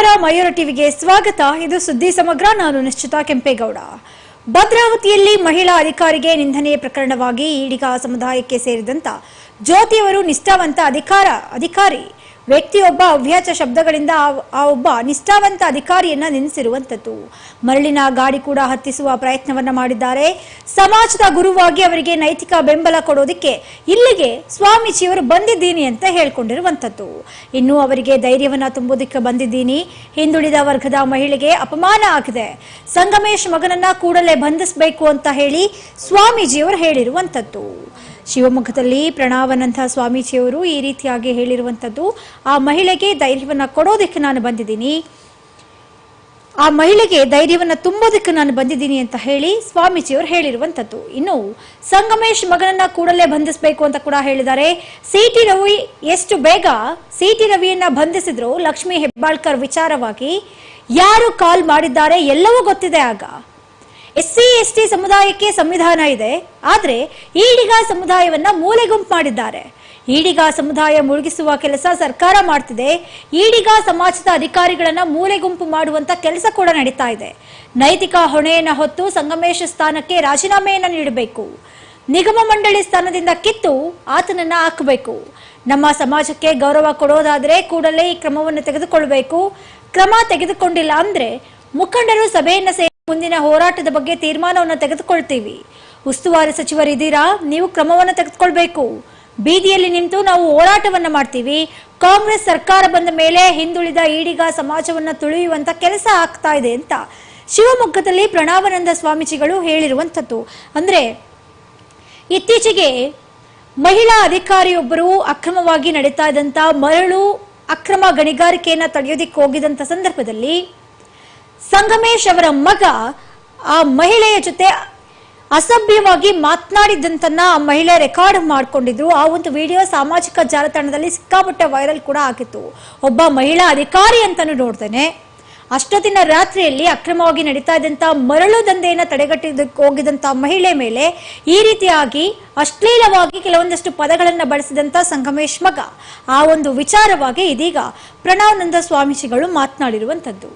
ನಮಸ್ಕಾರ ಮಯೂರ ಟಿವಿಗೆ ಸ್ವಾಗತ. ಇದು ಸುದ್ದಿ ಸಮಗ್ರ, ನಾನು ನಿಶ್ಚಿತ ಕೆಂಪೇಗೌಡ. ಭದ್ರಾವತಿಯಲ್ಲಿ ಮಹಿಳಾ ಅಧಿಕಾರಿಗೆ ನಿಂದನೆ ಪ್ರಕರಣವಾಗಿ ಈಡಿಗ ಸಮುದಾಯಕ್ಕೆ ಸೇರಿದಂತ ಜ್ಯೋತಿಯವರು ನಿಷ್ಠಾವಂತ ಅಧಿಕಾರ ಅಧಿಕಾರಿ ವ್ಯಕ್ತಿಯೊಬ್ಬ ಅವ್ಯಾಚ ಶಬ್ದಗಳಿಂದ ಆ- ಒಬ್ಬ ನಿಷ್ಠಾವಂತ ಅಧಿಕಾರಿಯನ್ನ ನೆನೆಸಿರುವಂಥದ್ದು. ಮರಳಿನ ಗಾಡಿ ಕೂಡ ಹತ್ತಿಸುವ ಪ್ರಯತ್ನವನ್ನ ಮಾಡಿದ್ದಾರೆ. ಸಮಾಜದ ಗುರುವಾಗಿ ಅವರಿಗೆ ನೈತಿಕ ಬೆಂಬಲ ಕೊಡೋದಕ್ಕೆ ಇಲ್ಲಿಗೆ ಸ್ವಾಮೀಜಿಯವರು ಬಂದಿದ್ದೀನಿ ಅಂತ ಹೇಳ್ಕೊಂಡಿರುವಂತದ್ದು ಇನ್ನು ಅವರಿಗೆ ಧೈರ್ಯವನ್ನ ತುಂಬೋದಿಕ್ಕೆ ಬಂದಿದ್ದೀನಿ. ಹಿಂದುಳಿದ ವರ್ಗದ ಮಹಿಳೆಗೆ ಅಪಮಾನ ಆಗಿದೆ. ಸಂಗಮೇಶ್ ಮಗನನ್ನ ಕೂಡಲೇ ಬಂಧಿಸಬೇಕು ಅಂತ ಹೇಳಿ ಸ್ವಾಮೀಜಿಯವರು ಹೇಳಿರುವಂತದ್ದು ಶಿವಮೊಗ್ಗದಲ್ಲಿ ಪ್ರಣಾವನಂತ ಸ್ವಾಮೀಜಿಯವರು ಈ ರೀತಿಯಾಗಿ ಹೇಳಿರುವಂತದ್ದು ಆ ಮಹಿಳೆಗೆ ಧೈರ್ಯವನ್ನು ಕೊಡೋದಕ್ಕೆ ನಾನು ಬಂದಿದ್ದೀನಿ. ಆ ಮಹಿಳೆಗೆ ಧೈರ್ಯವನ್ನ ತುಂಬೋದಕ್ಕೆ ನಾನು ಬಂದಿದ್ದೀನಿ ಅಂತ ಹೇಳಿ ಸ್ವಾಮೀಜಿಯವರು ಹೇಳಿರುವಂತದ್ದು ಇನ್ನು ಸಂಗಮೇಶ್ ಮಗನನ್ನ ಕೂಡಲೇ ಬಂಧಿಸಬೇಕು ಅಂತ ಕೂಡ ಹೇಳಿದ್ದಾರೆ. ಸಿಟಿ ರವಿ ಎಷ್ಟು ಬೇಗ ಸಿಟಿ ರವಿಯನ್ನ ಬಂಧಿಸಿದ್ರು ಲಕ್ಷ್ಮಿ ಹೆಬ್ಬಾಳ್ಕರ್ ವಿಚಾರವಾಗಿ ಯಾರು ಕಾಲ್ ಮಾಡಿದ್ದಾರೆ ಎಲ್ಲವೂ ಗೊತ್ತಿದೆ ಆಗ. ಎಸ್ ಸಿ ಎಸ್ ಟಿ ಸಮುದಾಯಕ್ಕೆ ಸಂವಿಧಾನ ಇದೆ. ಆದರೆ ಈಡಿಗ ಸಮುದಾಯವನ್ನ ಮೂಲೆ ಗುಂಪು ಮಾಡಿದ್ದಾರೆ. ಈಡಿಗ ಸಮುದಾಯ ಮುಳುಗಿಸುವ ಕೆಲಸ ಸರ್ಕಾರ ಮಾಡ್ತಿದೆ. ಈಡಿಗ ಸಮಾಜದ ಅಧಿಕಾರಿಗಳನ್ನ ಮೂಲೆ ಗುಂಪು ಮಾಡುವಂತ ಕೆಲಸ ಕೂಡ ನಡೀತಾ ಇದೆ. ನೈತಿಕ ಹೊಣೆಯನ್ನ ಹೊತ್ತು ಸಂಗಮೇಶ ಸ್ಥಾನಕ್ಕೆ ರಾಜೀನಾಮೆಯನ್ನ ನೀಡಬೇಕು. ನಿಗಮ ಮಂಡಳಿ ಸ್ಥಾನದಿಂದ ಕಿತ್ತು ಆತನನ್ನ ಹಾಕಬೇಕು. ನಮ್ಮ ಸಮಾಜಕ್ಕೆ ಗೌರವ ಕೊಡೋದಾದ್ರೆ ಕೂಡಲೇ ಈ ಕ್ರಮವನ್ನು ತೆಗೆದುಕೊಳ್ಬೇಕು. ಕ್ರಮ ತೆಗೆದುಕೊಂಡಿಲ್ಲ ಅಂದ್ರೆ ಮುಖಂಡರು ಸಭೆಯನ್ನ ಮುಂದಿನ ಹೋರಾಟದ ಬಗ್ಗೆ ತೀರ್ಮಾನವನ್ನು ತೆಗೆದುಕೊಳ್ತೀವಿ. ಉಸ್ತುವಾರಿ ಸಚಿವರಿದ್ದೀರಾ ನೀವು ಕ್ರಮವನ್ನು ತೆಗೆದುಕೊಳ್ಬೇಕು. ಬೀದಿಯಲ್ಲಿ ನಿಂತು ನಾವು ಹೋರಾಟವನ್ನ ಮಾಡ್ತೀವಿ. ಕಾಂಗ್ರೆಸ್ ಸರ್ಕಾರ ಬಂದ ಮೇಲೆ ಹಿಂದುಳಿದ ಈಡಿಗ ಸಮಾಜವನ್ನ ತುಳಿಯುವಂತ ಕೆಲಸ ಆಗ್ತಾ ಇದೆ ಅಂತ ಶಿವಮೊಗ್ಗದಲ್ಲಿ ಪ್ರಣಾವನಂದ ಸ್ವಾಮೀಜಿಗಳು ಹೇಳಿರುವಂಥದ್ದು. ಅಂದ್ರೆ, ಇತ್ತೀಚೆಗೆ ಮಹಿಳಾ ಅಧಿಕಾರಿಯೊಬ್ಬರು ಅಕ್ರಮವಾಗಿ ನಡೀತಾ ಇದ್ದಂತ ಮರಳು ಅಕ್ರಮ ಗಣಿಗಾರಿಕೆಯನ್ನ ತಡೆಯೋದಿಕ್ಕೆ ಹೋಗಿದಂತ ಸಂದರ್ಭದಲ್ಲಿ ಸಂಗಮೇಶ್ ಅವರ ಮಗ ಆ ಮಹಿಳೆಯ ಜೊತೆ ಅಸಭ್ಯವಾಗಿ ಮಾತನಾಡಿದಂತನ್ನ ಆ ಮಹಿಳೆ ರೆಕಾರ್ಡ್ ಮಾಡಿಕೊಂಡಿದ್ರು. ಆ ಒಂದು ವಿಡಿಯೋ ಸಾಮಾಜಿಕ ಜಾಲತಾಣದಲ್ಲಿ ಸಿಕ್ಕಾಪಟ್ಟೆ ವೈರಲ್ ಕೂಡ ಆಗಿತ್ತು. ಒಬ್ಬ ಮಹಿಳಾ ಅಧಿಕಾರಿ ಅಂತಾನು ನೋಡ್ತೇನೆ. ಅಷ್ಟೊತ್ತಿನ ರಾತ್ರಿಯಲ್ಲಿ ಅಕ್ರಮವಾಗಿ ನಡೀತಾ ಇದ್ದಂತ ಮರಳು ದಂಧೆಯನ್ನು ತಡೆಗಟ್ಟಿದ್ದಕ್ಕೆ ಹೋಗಿದಂತ ಮಹಿಳೆ ಮೇಲೆ ಈ ರೀತಿಯಾಗಿ ಅಶ್ಲೀಲವಾಗಿ ಕೆಲವೊಂದಷ್ಟು ಪದಗಳನ್ನು ಬಳಸಿದಂತ ಸಂಗಮೇಶ್ ಮಗ. ಆ ಒಂದು ವಿಚಾರವಾಗಿ ಇದೀಗ ಪ್ರಣಾನಂದ ಸ್ವಾಮೀಜಿಗಳು ಮಾತನಾಡಿರುವಂತದ್ದು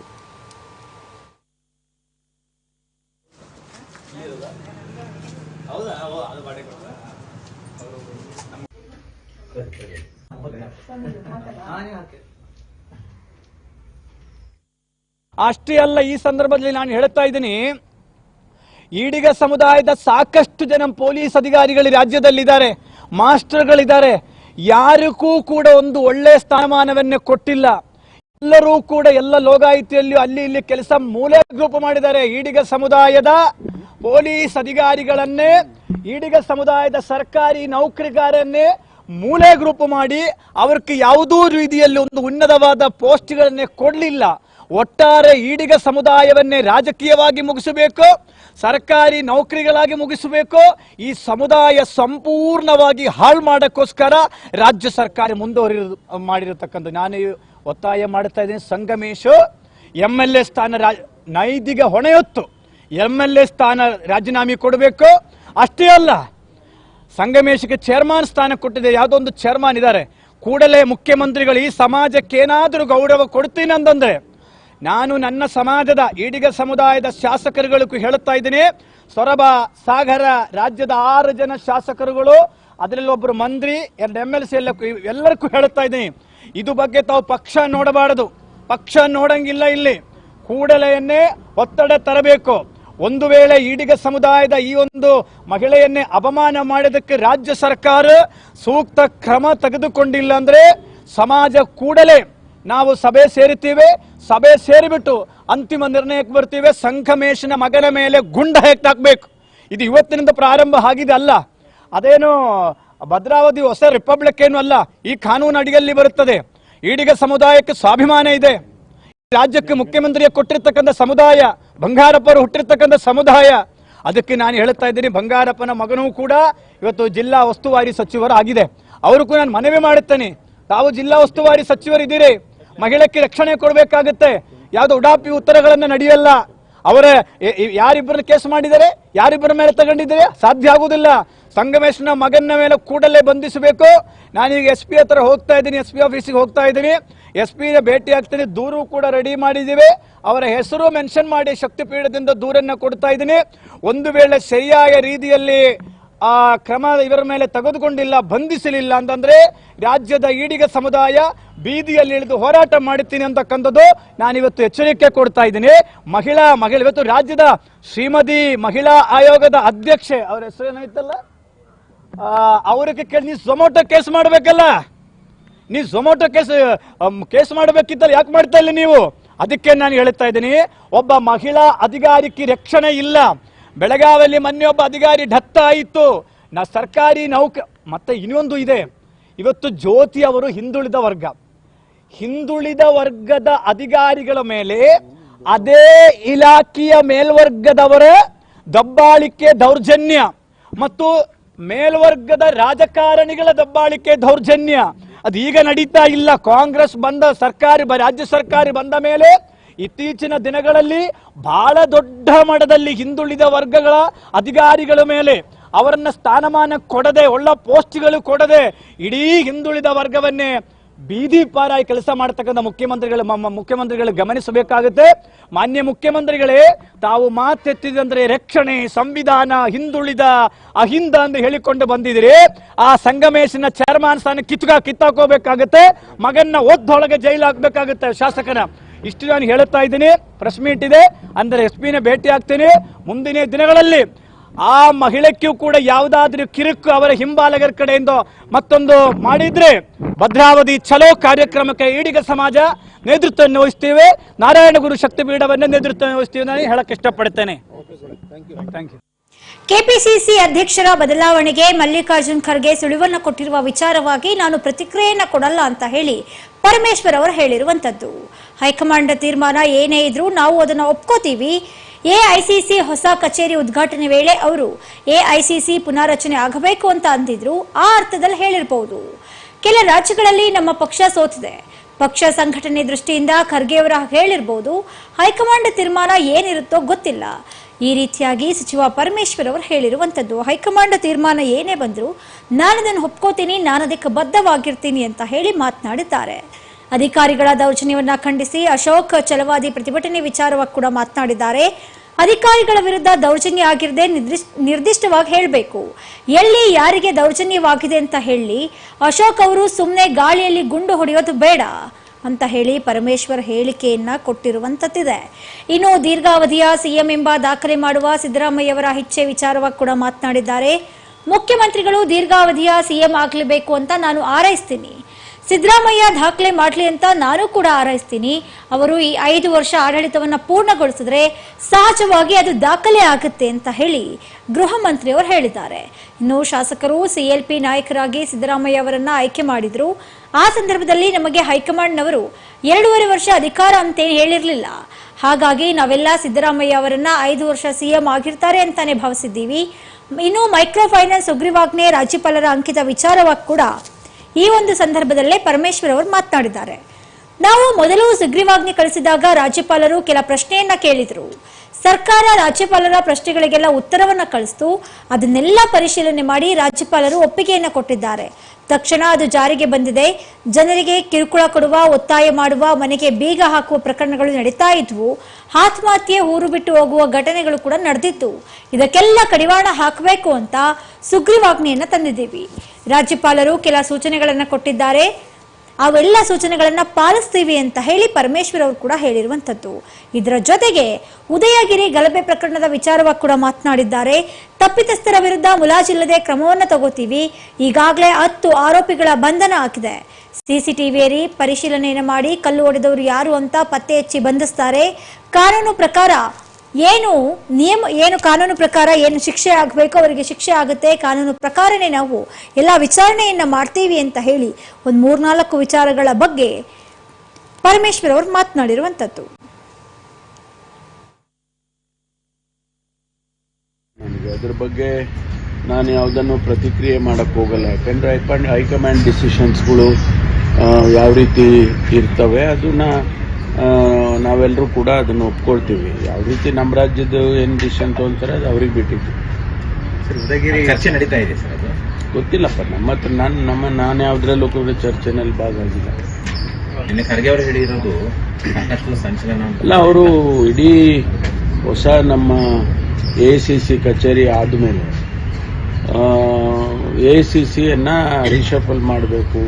ಅಷ್ಟೇ ಅಲ್ಲ, ಈ ಸಂದರ್ಭದಲ್ಲಿ ನಾನು ಹೇಳ್ತಾ ಇದ್ದೀನಿ, ಈಡಿಗ ಸಮುದಾಯದ ಸಾಕಷ್ಟು ಜನ ಪೊಲೀಸ್ ಅಧಿಕಾರಿಗಳು ರಾಜ್ಯದಲ್ಲಿದ್ದಾರೆ, ಮಾಸ್ಟರ್ಗಳಿದ್ದಾರೆ. ಯಾರಿಗೂ ಕೂಡ ಒಂದು ಒಳ್ಳೆ ಸ್ಥಾನಮಾನವನ್ನೇ ಕೊಟ್ಟಿಲ್ಲ. ಎಲ್ಲರೂ ಕೂಡ ಎಲ್ಲ ಲೋಕಾಯಿತಿಯಲ್ಲಿ ಅಲ್ಲಿ ಇಲ್ಲಿ ಕೆಲಸ ಮೂಲೆ ಗ್ರೂಪ್ ಮಾಡಿದ್ದಾರೆ. ಈಡಿಗ ಸಮುದಾಯದ ಪೊಲೀಸ್ ಅಧಿಕಾರಿಗಳನ್ನೇ, ಈಡಿಗ ಸಮುದಾಯದ ಸರ್ಕಾರಿ ನೌಕರಿಗಾರನ್ನೇ ಮೂಲೆ ಗ್ರೂಪ್ ಮಾಡಿ ಅವ್ರಿಗೆ ಯಾವುದೂ ರೀತಿಯಲ್ಲಿ ಒಂದು ಉನ್ನತವಾದ ಪೋಸ್ಟ್ಗಳನ್ನೇ ಕೊಡಲಿಲ್ಲ. ಒಟ್ಟಾರೆ ಈಡಿಗ ಸಮುದಾಯವನ್ನೇ ರಾಜಕೀಯವಾಗಿ ಮುಗಿಸಬೇಕು, ಸರ್ಕಾರಿ ನೌಕರಿಗಳಾಗಿ ಮುಗಿಸಬೇಕು, ಈ ಸಮುದಾಯ ಸಂಪೂರ್ಣವಾಗಿ ಹಾಳು ಮಾಡೋಕ್ಕೋಸ್ಕರ ರಾಜ್ಯ ಸರ್ಕಾರ ಮುಂದುವರಿ ಮಾಡಿರತಕ್ಕಂಥ ನಾನು ಒತ್ತಾಯ ಮಾಡ್ತಾ ಇದ್ದೀನಿ. ಸಂಗಮೇಶು ಎಂ ಎಲ್ ಎ ಸ್ಥಾನ ರಾ, ನೈದಿಗ ಹೊಣೆಯೊತ್ತು. ಎಂ ಎಲ್ ಎ ಸ್ಥಾನ ರಾಜೀನಾಮೆ ಕೊಡಬೇಕು. ಅಷ್ಟೇ ಅಲ್ಲ ಸಂಗಮೇಶಕ್ಕೆ ಚೇರ್ಮನ್ ಸ್ಥಾನ ಕೊಟ್ಟಿದೆ. ಯಾವುದೋ ಒಂದು ಚೇರ್ಮನ್ ಇದ್ದಾರೆ ಕೂಡಲೇ ಮುಖ್ಯಮಂತ್ರಿಗಳು ಈ ಸಮಾಜಕ್ಕೆ ಏನಾದರೂ ಗೌರವ ಕೊಡ್ತೀನಿ ಅಂತಂದ್ರೆ ನಾನು ನನ್ನ ಸಮಾಜದ ಈಡಿಗ ಸಮುದಾಯದ ಶಾಸಕರುಗಳಿಗೂ ಹೇಳುತ್ತಾ ಇದ್ದೀನಿ. ಸೊರಬ ಸಾಗರ ರಾಜ್ಯದ ಆರು ಜನ ಶಾಸಕರುಗಳು, ಅದರಲ್ಲಿ ಒಬ್ಬರು ಮಂತ್ರಿ, ಎರಡು ಎಂ ಎಲ್ ಸಿ ಎಲ್ಲರಿಗೂ ಹೇಳುತ್ತಾ ಇದ್ದೀನಿ. ಇದು ಬಗ್ಗೆ ತಾವು ಪಕ್ಷ ನೋಡಬಾರದು. ಪಕ್ಷ ನೋಡಂಗಿಲ್ಲ ಇಲ್ಲಿ. ಕೂಡಲೆಯನ್ನೇ ಒತ್ತಡ ತರಬೇಕು. ಒಂದು ವೇಳೆ ಈಡಿಗ ಸಮುದಾಯದ ಈ ಒಂದು ಮಹಿಳೆಯನ್ನೇ ಅಪಮಾನ ಮಾಡಿದಕ್ಕೆ ರಾಜ್ಯ ಸರ್ಕಾರ ಸೂಕ್ತ ಕ್ರಮ ತೆಗೆದುಕೊಂಡಿಲ್ಲ ಅಂದ್ರೆ ಸಮಾಜ ಕೂಡಲೇ ನಾವು ಸಭೆ ಸೇರಿತೀವಿ ಸಭೆ ಸೇರಿಬಿಟ್ಟು ಅಂತಿಮ ನಿರ್ಣಯಕ್ಕೆ ಬರ್ತೀವಿ. ಸಂಘಮೇಶನ ಮಗನ ಮೇಲೆ ಗುಂಡ ಹೆಕ್ಟಾಕ್ಬೇಕು ಇದು ಇವತ್ತಿನಿಂದ ಪ್ರಾರಂಭ ಆಗಿದೆ ಅಲ್ಲ. ಅದೇನು ಭದ್ರಾವತಿ ಹೊಸ ರಿಪಬ್ಲಿಕ್ ಏನು ಅಲ್ಲ. ಈ ಕಾನೂನು ಅಡಿಯಲ್ಲಿ ಬರುತ್ತದೆ. ಈಡಿಗ ಸಮುದಾಯಕ್ಕೆ ಸ್ವಾಭಿಮಾನ ಇದೆ. ರಾಜ್ಯಕ್ಕೆ ಮುಖ್ಯಮಂತ್ರಿಯ ಕೊಟ್ಟಿರ್ತಕ್ಕಂಥ ಸಮುದಾಯ, ಬಂಗಾರಪ್ಪರು ಹುಟ್ಟಿರ್ತಕ್ಕಂಥ ಸಮುದಾಯ. ಅದಕ್ಕೆ ನಾನು ಹೇಳ್ತಾ ಇದ್ದೀನಿ, ಬಂಗಾರಪ್ಪನ ಮಗನೂ ಕೂಡ ಇವತ್ತು ಜಿಲ್ಲಾ ಉಸ್ತುವಾರಿ ಸಚಿವರು ಆಗಿದೆ. ಅವ್ರಿಗೂ ನಾನು ಮನವಿ ಮಾಡುತ್ತೇನೆ. ತಾವು ಜಿಲ್ಲಾ ಉಸ್ತುವಾರಿ ಸಚಿವರಿದ್ದೀರಿ. ಮಹಿಳೆಗೆ ರಕ್ಷಣೆ ಕೊಡಬೇಕಾಗುತ್ತೆ. ಯಾವುದು ಉಡಾಪಿ ಉತ್ತರಗಳನ್ನು ನಡೆಯಲ್ಲ. ಅವರ ಯಾರಿಬ್ಬರನ್ನ ಕೇಸ್ ಮಾಡಿದರೆ ಯಾರಿಬ್ಬರ ಮೇಲೆ ತಗೊಂಡಿದ್ದಾರೆ? ಸಾಧ್ಯ ಆಗುವುದಿಲ್ಲ. ಸಂಗಮೇಶ್ನ ಮಗನ ಮೇಲೆ ಕೂಡಲೇ ಬಂಧಿಸಬೇಕು. ನಾನೀಗ ಎಸ್ ಪಿ ಹತ್ರ ಹೋಗ್ತಾ ಇದ್ದೀನಿ, ಎಸ್ ಪಿ ಆಫೀಸಿಗೆ ಹೋಗ್ತಾ ಇದ್ದೀನಿ. ಎಸ್ ಪಿನ ಭೇಟಿ ಆಗ್ತೀನಿ, ದೂರು ಕೂಡ ರೆಡಿ ಮಾಡಿದ್ದೀವಿ. ಅವರ ಹೆಸರು ಮೆನ್ಷನ್ ಮಾಡಿ ಶಕ್ತಿಪೀಠದಿಂದ ದೂರನ್ನು ಕೊಡ್ತಾ ಇದ್ದೀನಿ. ಒಂದು ವೇಳೆ ಸರಿಯಾದ ರೀತಿಯಲ್ಲಿ ಆ ಕ್ರಮ ಇವರ ಮೇಲೆ ತೆಗೆದುಕೊಂಡಿಲ್ಲ ಬಂಧಿಸಲಿಲ್ಲ ಅಂತಂದ್ರೆ ರಾಜ್ಯದ ಈಡಿಗ ಸಮುದಾಯ ಬೀದಿಯಲ್ಲಿ ಇಳಿದು ಹೋರಾಟ ಮಾಡುತ್ತೀನಿ ಅಂತಕ್ಕಂಥದ್ದು ನಾನಿವತ್ತು ಎಚ್ಚರಿಕೆ ಕೊಡ್ತಾ ಇದ್ದೀನಿ. ಮಹಿಳಾ ಮಹಿಳೆ ಇವತ್ತು ರಾಜ್ಯದ ಶ್ರೀಮತಿ ಮಹಿಳಾ ಆಯೋಗದ ಅಧ್ಯಕ್ಷೆ ಅವ್ರ ಹೆಸರು ಏನಾಯ್ತಲ್ಲ? ಆ, ಅವ್ರಿಗೆ ಕೇಳಿ ನೀವು ಝೊಮೊಟೊ ಕೇಸ್ ಮಾಡಬೇಕಲ್ಲ? ನೀವು ಝೊಮೊಟೊ ಕೇಸ್ ಕೇಸ್ ಮಾಡಬೇಕಿತ್ತಲ್ಲ ಯಾಕೆ ಮಾಡ್ತಾ ಇಲ್ಲ ನೀವು? ಅದಕ್ಕೆ ನಾನು ಹೇಳ್ತಾ ಇದ್ದೀನಿ ಒಬ್ಬ ಮಹಿಳಾ ಅಧಿಕಾರಿಕೆ ರಕ್ಷಣೆ ಇಲ್ಲ. ಬೆಳಗಾವಿಯಲ್ಲಿ ಮೊನ್ನೆ ಒಬ್ಬ ಅಧಿಕಾರಿ ಢತ್ತ ಆಯಿತು ನಾ ಸರ್ಕಾರಿ ನೌಕ, ಮತ್ತೆ ಇನ್ನೊಂದು ಇದೆ. ಇವತ್ತು ಜ್ಯೋತಿ ಅವರು ಹಿಂದುಳಿದ ವರ್ಗ. ಹಿಂದುಳಿದ ವರ್ಗದ ಅಧಿಕಾರಿಗಳ ಮೇಲೆ ಅದೇ ಇಲಾಖೆಯ ಮೇಲ್ವರ್ಗದವರ ದಬ್ಬಾಳಿಕೆ ದೌರ್ಜನ್ಯ ಮತ್ತು ಮೇಲ್ವರ್ಗದ ರಾಜಕಾರಣಿಗಳ ದಬ್ಬಾಳಿಕೆ ದೌರ್ಜನ್ಯ. ಅದು ಈಗ ನಡೀತಾ ಇಲ್ಲ. ಕಾಂಗ್ರೆಸ್ ಬಂದ ಸರ್ಕಾರಿ ರಾಜ್ಯ ಸರ್ಕಾರಿ ಬಂದ ಮೇಲೆ ಇತ್ತೀಚಿನ ದಿನಗಳಲ್ಲಿ ಬಹಳ ದೊಡ್ಡ ಮಟ್ಟದಲ್ಲಿ ಹಿಂದುಳಿದ ವರ್ಗಗಳ ಅಧಿಕಾರಿಗಳ ಮೇಲೆ ಅವರನ್ನ ಸ್ಥಾನಮಾನ ಕೊಡದೆ, ಒಳ್ಳೆ ಪೋಸ್ಟ್ಗಳು ಕೊಡದೆ ಇಡೀ ಹಿಂದುಳಿದ ವರ್ಗವನ್ನೇ ಬೀದಿ ಪಾರಾಯಿ ಕೆಲಸ ಮಾಡ್ತಕ್ಕಂಥ ಮುಖ್ಯಮಂತ್ರಿಗಳು ಮುಖ್ಯಮಂತ್ರಿಗಳು ಗಮನಿಸಬೇಕಾಗುತ್ತೆ. ಮಾನ್ಯ ಮುಖ್ಯಮಂತ್ರಿಗಳೇ, ತಾವು ಮಾತೆತ್ತಿದಂದ್ರೆ ರಕ್ಷಣೆ, ಸಂವಿಧಾನ, ಹಿಂದುಳಿದ, ಅಹಿಂದ ಅಂತ ಹೇಳಿಕೊಂಡು ಬಂದಿದ್ದೀರಿ. ಆ ಸಂಗಮೇಶನ ಚೇರ್ಮನ್ ಸ್ಥಾನ ಕಿತ್ತಾಕೋಬೇಕಾಗುತ್ತೆ ಮಗನ್ನ ಒದ್ದೊಳಗೆ ಜೈಲು ಹಾಕ್ಬೇಕಾಗುತ್ತೆ ಶಾಸಕನ. ಇಷ್ಟು ನಾನು ಹೇಳುತ್ತಾ ಇದ್ದೀನಿ. ಪ್ರೆಸ್ ಮೀಟ್ ಇದೆ. ಅಂದರೆ ಎಸ್ ಪಿನ ಭೇಟಿ ಆಗ್ತೀನಿ. ಮುಂದಿನ ದಿನಗಳಲ್ಲಿ ಆ ಮಹಿಳೆಕ್ಕೂ ಕೂಡ ಯಾವುದಾದ್ರೂ ಕಿರುಕು ಅವರ ಹಿಂಬಾಲಕರ ಕಡೆಯಿಂದ ಮತ್ತೊಂದು ಮಾಡಿದ್ರೆ ಭದ್ರಾವತಿ ಚಲೋ ಕಾರ್ಯಕ್ರಮಕ್ಕೆ ಈಡಿಗ ಸಮಾಜ ನೇತೃತ್ವವನ್ನು ವಹಿಸ್ತೇವೆ. ನಾರಾಯಣಗುರು ಶಕ್ತಿ ಪೀಠವನ್ನೇ ನೇತೃತ್ವವನ್ನು ವಹಿಸ್ತೀವಿ ನಾನು ಹೇಳಕ್ ಇಷ್ಟಪಡ್ತೇನೆ. ಥ್ಯಾಂಕ್ ಯು ಕೆಪಿಸಿಸಿ ಅಧ್ಯಕ್ಷರ ಬದಲಾವಣೆಗೆ ಮಲ್ಲಿಕಾರ್ಜುನ್ ಖರ್ಗೆ ಸುಳಿವನ್ನು ಕೊಟ್ಟಿರುವ ವಿಚಾರವಾಗಿ ನಾನು ಪ್ರತಿಕ್ರಿಯೆಯನ್ನು ಕೊಡಲ್ಲ ಅಂತ ಹೇಳಿ ಪರಮೇಶ್ವರ್ ಅವರು ಹೇಳಿರುವಂತದ್ದು. ಹೈಕಮಾಂಡ್ ತೀರ್ಮಾನ ಏನೇ ಇದ್ರೂ ನಾವು ಅದನ್ನು ಒಪ್ಕೋತೀವಿ. ಎಐಸಿಸಿ ಹೊಸ ಕಚೇರಿ ಉದ್ಘಾಟನೆ ವೇಳೆ ಅವರು ಎಐಸಿಸಿ ಪುನಾರಚನೆ ಆಗಬೇಕು ಅಂತ ಅಂದಿದ್ರು. ಆ ಅರ್ಥದಲ್ಲಿ ಹೇಳಿರಬಹುದು ಕೆಲ ರಾಜ್ಯಗಳಲ್ಲಿ ನಮ್ಮ ಪಕ್ಷ ಸೋತಿದೆ. ಪಕ್ಷ ಸಂಘಟನೆ ದೃಷ್ಟಿಯಿಂದ ಖರ್ಗೆಯವರ ಹೇಳಿರಬಹುದು ಹೈಕಮಾಂಡ್ ತೀರ್ಮಾನ ಏನಿರುತ್ತೋ ಗೊತ್ತಿಲ್ಲ. ಈ ರೀತಿಯಾಗಿ ಸಚಿವ ಪರಮೇಶ್ವರ್ ಅವರು ಹೇಳಿರುವಂತದ್ದು. ಹೈಕಮಾಂಡ್ ತೀರ್ಮಾನ ಏನೇ ಬಂದರೂ ನಾನು ಅದನ್ನು ಒಪ್ಕೋತೀನಿ, ನಾನು ಅದಕ್ಕೆ ಬದ್ಧವಾಗಿರ್ತೀನಿ ಅಂತ ಹೇಳಿ ಮಾತನಾಡಿದ್ದಾರೆ. ಅಧಿಕಾರಿಗಳ ದೌರ್ಜನ್ಯವನ್ನ ಖಂಡಿಸಿ ಅಶೋಕ್ ಚಲವಾದಿ ಪ್ರತಿಭಟನೆ ವಿಚಾರವಾಗಿ ಕೂಡ ಮಾತನಾಡಿದ್ದಾರೆ. ಅಧಿಕಾರಿಗಳ ವಿರುದ್ಧ ದೌರ್ಜನ್ಯ ಆಗಿರದೆ ನಿರ್ದಿಷ್ಟ ನಿರ್ದಿಷ್ಟವಾಗಿ ಹೇಳಬೇಕು. ಎಲ್ಲಿ ಯಾರಿಗೆ ದೌರ್ಜನ್ಯವಾಗಿದೆ ಅಂತ ಹೇಳಿ ಅಶೋಕ್ ಅವರು ಸುಮ್ಮನೆ ಗಾಳಿಯಲ್ಲಿ ಗುಂಡು ಹೊಡೆಯೋದು ಬೇಡ. ಅಂತ ಹೇಳಿ ಪರಮೇಶ್ವರ್ ಹೇಳಿಕೆಯನ್ನ ಕೊಟ್ಟಿರುವಂತದ್ದಿದೆ ಇನ್ನು ದೀರ್ಘಾವಧಿಯ ಸಿಎಂ ಎಂಬ ದಾಖಲೆ ಮಾಡುವ ಸಿದ್ದರಾಮಯ್ಯವರ ಇಚ್ಛೆ ವಿಚಾರವಾಗಿ ಕೂಡ ಮಾತನಾಡಿದ್ದಾರೆ. ಮುಖ್ಯಮಂತ್ರಿಗಳು ದೀರ್ಘಾವಧಿಯ ಸಿಎಂ ಆಗಲೇಬೇಕು ಅಂತ ನಾನು ಆರೈಸ್ತೀನಿ. ಸಿದ್ದರಾಮಯ್ಯ ದಾಖಲೆ ಮಾಡಲಿ ಅಂತ ನಾನು ಕೂಡ ಆರೈಸ್ತೀನಿ ಅವರು ಈ ಐದು ವರ್ಷ ಆಡಳಿತವನ್ನ ಪೂರ್ಣಗೊಳಿಸಿದ್ರೆ ಸಹಜವಾಗಿ ಅದು ದಾಖಲೆ ಆಗುತ್ತೆ ಅಂತ ಹೇಳಿ ಗೃಹ ಮಂತ್ರಿಯವರು ಹೇಳಿದ್ದಾರೆ. ಇನ್ನು ಶಾಸಕರು ಸಿಎಲ್ಪಿ ನಾಯಕರಾಗಿ ಸಿದ್ದರಾಮಯ್ಯ ಅವರನ್ನ ಆಯ್ಕೆ ಮಾಡಿದ್ರು. ಆ ಸಂದರ್ಭದಲ್ಲಿ ನಮಗೆ ಹೈಕಮಾಂಡ್ನವರು ಎರಡೂವರೆ ವರ್ಷ ಅಧಿಕಾರ ಅಂತೇನು ಹೇಳಿರಲಿಲ್ಲ. ಹಾಗಾಗಿ ನಾವೆಲ್ಲ ಸಿದ್ದರಾಮಯ್ಯ ಅವರನ್ನ ಐದು ವರ್ಷ ಸಿಎಂ ಆಗಿರ್ತಾರೆ ಅಂತಾನೆ ಭಾವಿಸಿದ್ದೀವಿ. ಇನ್ನು ಮೈಕ್ರೋ ಫೈನಾನ್ಸ್ ಸುಗ್ರೀವಾಜ್ಞೆ ರಾಜ್ಯಪಾಲರ ಅಂಕಿತ ವಿಚಾರವಾಗಿ ಕೂಡ ಈ ಒಂದು ಸಂದರ್ಭದಲ್ಲೇ ಪರಮೇಶ್ವರ್ ಅವರು ಮಾತನಾಡಿದ್ದಾರೆ. ನಾವು ಮೊದಲು ಸುಗ್ರೀವಾಜ್ಞೆ ಕಳಿಸಿದಾಗ ರಾಜ್ಯಪಾಲರು ಕೆಲ ಪ್ರಶ್ನೆಯನ್ನ ಕೇಳಿದ್ರು. ಸರ್ಕಾರ ರಾಜ್ಯಪಾಲರ ಪ್ರಶ್ನೆಗಳಿಗೆಲ್ಲ ಉತ್ತರವನ್ನ ಕಳಿಸ್ತು. ಅದನ್ನೆಲ್ಲ ಪರಿಶೀಲನೆ ಮಾಡಿ ರಾಜ್ಯಪಾಲರು ಒಪ್ಪಿಗೆಯನ್ನ ಕೊಟ್ಟಿದ್ದಾರೆ. ತಕ್ಷಣ ಅದು ಜಾರಿಗೆ ಬಂದಿದೆ. ಜನರಿಗೆ ಕಿರುಕುಳ ಕೊಡುವ, ಒತ್ತಾಯ ಮಾಡುವ, ಮನೆಗೆ ಬೀಗ ಹಾಕುವ ಪ್ರಕರಣಗಳು ನಡೀತಾ ಇದ್ವು. ಆತ್ಮಹತ್ಯೆ ಊರು ಬಿಟ್ಟು ಹೋಗುವ ಘಟನೆಗಳು ಕೂಡ ನಡೆದಿತ್ತು ಇದಕ್ಕೆಲ್ಲ ಕಡಿವಾಣ ಹಾಕಬೇಕು ಅಂತ ಸುಗ್ರೀವಾಜ್ಞೆಯನ್ನ ತಂದಿದ್ದೀವಿ. ರಾಜ್ಯಪಾಲರು ಕೆಲ ಸೂಚನೆಗಳನ್ನ ಕೊಟ್ಟಿದ್ದಾರೆ. ಅವೆಲ್ಲ ಸೂಚನೆಗಳನ್ನು ಪಾಲಿಸ್ತೀವಿ ಅಂತ ಹೇಳಿ ಪರಮೇಶ್ವರ್ ಅವರು ಕೂಡ ಹೇಳಿರುವಂತದ್ದು ಇದರ ಜೊತೆಗೆ ಉದಯಗಿರಿ ಗಲಭೆ ಪ್ರಕರಣದ ವಿಚಾರವಾಗಿ ಕೂಡ ಮಾತನಾಡಿದ್ದಾರೆ. ತಪ್ಪಿತಸ್ಥರ ವಿರುದ್ಧ ಮುಲಾಜಿಲ್ಲದೆ ಕ್ರಮವನ್ನು ತಗೋತೀವಿ. ಈಗಾಗಲೇ ಹತ್ತು ಆರೋಪಿಗಳ ಬಂಧನ ಆಗಿದೆ ಸಿಸಿಟಿವಿಯಲ್ಲಿ ಪರಿಶೀಲನೆಯನ್ನು ಮಾಡಿ ಕಲ್ಲು ಹೊಡೆದವರು ಯಾರು ಅಂತ ಪತ್ತೆ ಹಚ್ಚಿ ಬಂಧಿಸ್ತಾರೆ. ಕಾನೂನು ಪ್ರಕಾರ ಏನು ನಿಯಮ, ಏನು ಕಾನೂನು ಪ್ರಕಾರ ಏನು ಶಿಕ್ಷೆ ಆಗಬೇಕು, ಅವರಿಗೆ ಶಿಕ್ಷೆ ಆಗುತ್ತೆ, ಕಾನೂನು ಪ್ರಕಾರನೇ ನಾವು ಎಲ್ಲ ವಿಚಾರಣೆಯನ್ನು ಮಾಡ್ತೀವಿ ಅಂತ ಹೇಳಿ ಒಂದು ಮೂರ್ನಾಲ್ಕು ವಿಚಾರಗಳ ಬಗ್ಗೆ ಪರಮೇಶ್ವರ್ ಅವರು ಮಾತನಾಡಿರುವಂಥದ್ದು ನನಗೆ ಅದ್ರ ಬಗ್ಗೆ ನಾನು ಯಾವುದನ್ನು ಪ್ರತಿಕ್ರಿಯೆ ಮಾಡೋಕ್ಕೆ ಹೋಗಲ್ಲ. ಯಾಕಂದ್ರೆ ಹೈಕಮಾಂಡ್ ಹೈಕಮಾಂಡ್ ಡಿಸಿಷನ್ಸ್ಗಳು ಯಾವ ರೀತಿ ಇರ್ತವೆ, ಅದನ್ನ ನಾವೆಲ್ಲರೂ ಕೂಡ ಅದನ್ನು ಒಪ್ಕೊಳ್ತೀವಿ. ಯಾವ ರೀತಿ ನಮ್ಮ ರಾಜ್ಯದ ಏನು ಅಂತ ಅಂತಾರೆ ಅದು ಅವ್ರಿಗೆ ಬಿಟ್ಟಿದ್ದು. ಚರ್ಚೆ ನಡೀತಾ ಇದೆ ಸರ್ ಅದು? ಗೊತ್ತಿಲ್ಲಪ್ಪ ನಮ್ಮ ಹತ್ರ ನಾನು ನಮ್ಮ ನಾನು ಯಾವುದ್ರಲ್ಲೂ ಕೂಡ ಚರ್ಚೆನಲ್ಲಿ ನಿನ್ನೆ ಖರ್ಗೆ ಅವರು ಹೇಳಿರೋದು ಸಾಕಷ್ಟು ಸಂಚಲನ. ಅಲ್ಲ ಅವರು ಇಡೀ ಹೊಸ ನಮ್ಮ ಎ ಸಿ ಸಿ ಕಚೇರಿ ಆದಮೇಲೆ ಎ ಸಿ ಸಿಯನ್ನು ರಿಷಫಲ್ ಮಾಡಬೇಕು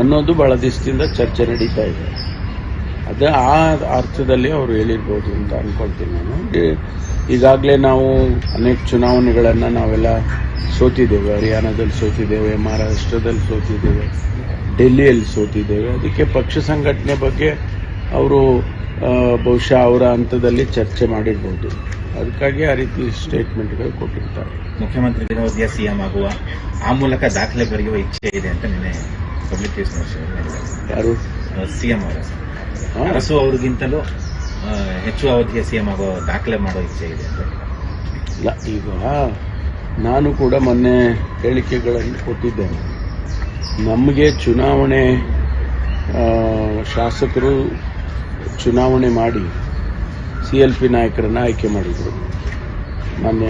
ಅನ್ನೋದು ಬಹಳ ದಿವಸದಿಂದ ಚರ್ಚೆ ನಡೀತಾ ಇದೆ. ಅದೇ ಆ ಅರ್ಥದಲ್ಲಿ ಅವರು ಹೇಳಿರ್ಬೋದು ಅಂತ ಅನ್ಕೊಳ್ತೀನಿ ನಾನು. ಈಗಾಗಲೇ ನಾವು ಅನೇಕ ಚುನಾವಣೆಗಳನ್ನು ನಾವೆಲ್ಲ ಸೋತಿದ್ದೇವೆ ಹರಿಯಾಣದಲ್ಲಿ ಸೋತಿದ್ದೇವೆ ಮಹಾರಾಷ್ಟ್ರದಲ್ಲಿ ಸೋತಿದ್ದೇವೆ ಡೆಲ್ಲಿಯಲ್ಲಿ ಸೋತಿದ್ದೇವೆ. ಅದಕ್ಕೆ ಪಕ್ಷ ಸಂಘಟನೆ ಬಗ್ಗೆ ಅವರು ಬಹುಶಃ ಅವರ ಹಂತದಲ್ಲಿ ಚರ್ಚೆ ಮಾಡಿರ್ಬೋದು. ಅದಕ್ಕಾಗಿ ಆ ರೀತಿ ಸ್ಟೇಟ್ಮೆಂಟ್ಗಳು ಕೊಟ್ಟಿರ್ತಾರೆ. ಮುಖ್ಯಮಂತ್ರಿ ಅವಧಿಯ ಸಿಎಂ ಆಗುವ ಆ ಮೂಲಕ ದಾಖಲೆ ಬರೆಯುವ ಇಚ್ಛೆ ಇದೆ ಅಂತ ನಿನ್ನೆ ಪಬ್ಲಿಕ್ ಯಾರು? ಸಿಎಂ ಅವರ. ಅರಸು ಅವ್ರಿಗಿಂತಲೂ ಹೆಚ್ಚು ಅವಧಿಯ ಸಿಎಂ ಆಗೋ ದಾಖಲೆ ಮಾಡೋ ಇಚ್ಛೆ ಇದೆ ಅಂತ ಇಲ್ಲ ಈಗ ನಾನು ಕೂಡ ಮೊನ್ನೆ ಹೇಳಿಕೆಗಳನ್ನು ಕೊಟ್ಟಿದ್ದೇನೆ. ನಮಗೆ ಚುನಾವಣೆ ಶಾಸಕರು ಚುನಾವಣೆ ಮಾಡಿ ಸಿ ಎಲ್ ಪಿ ನಾಯಕರನ್ನು ಆಯ್ಕೆ ಮಾಡಿದರು. ಮಾನ್ಯ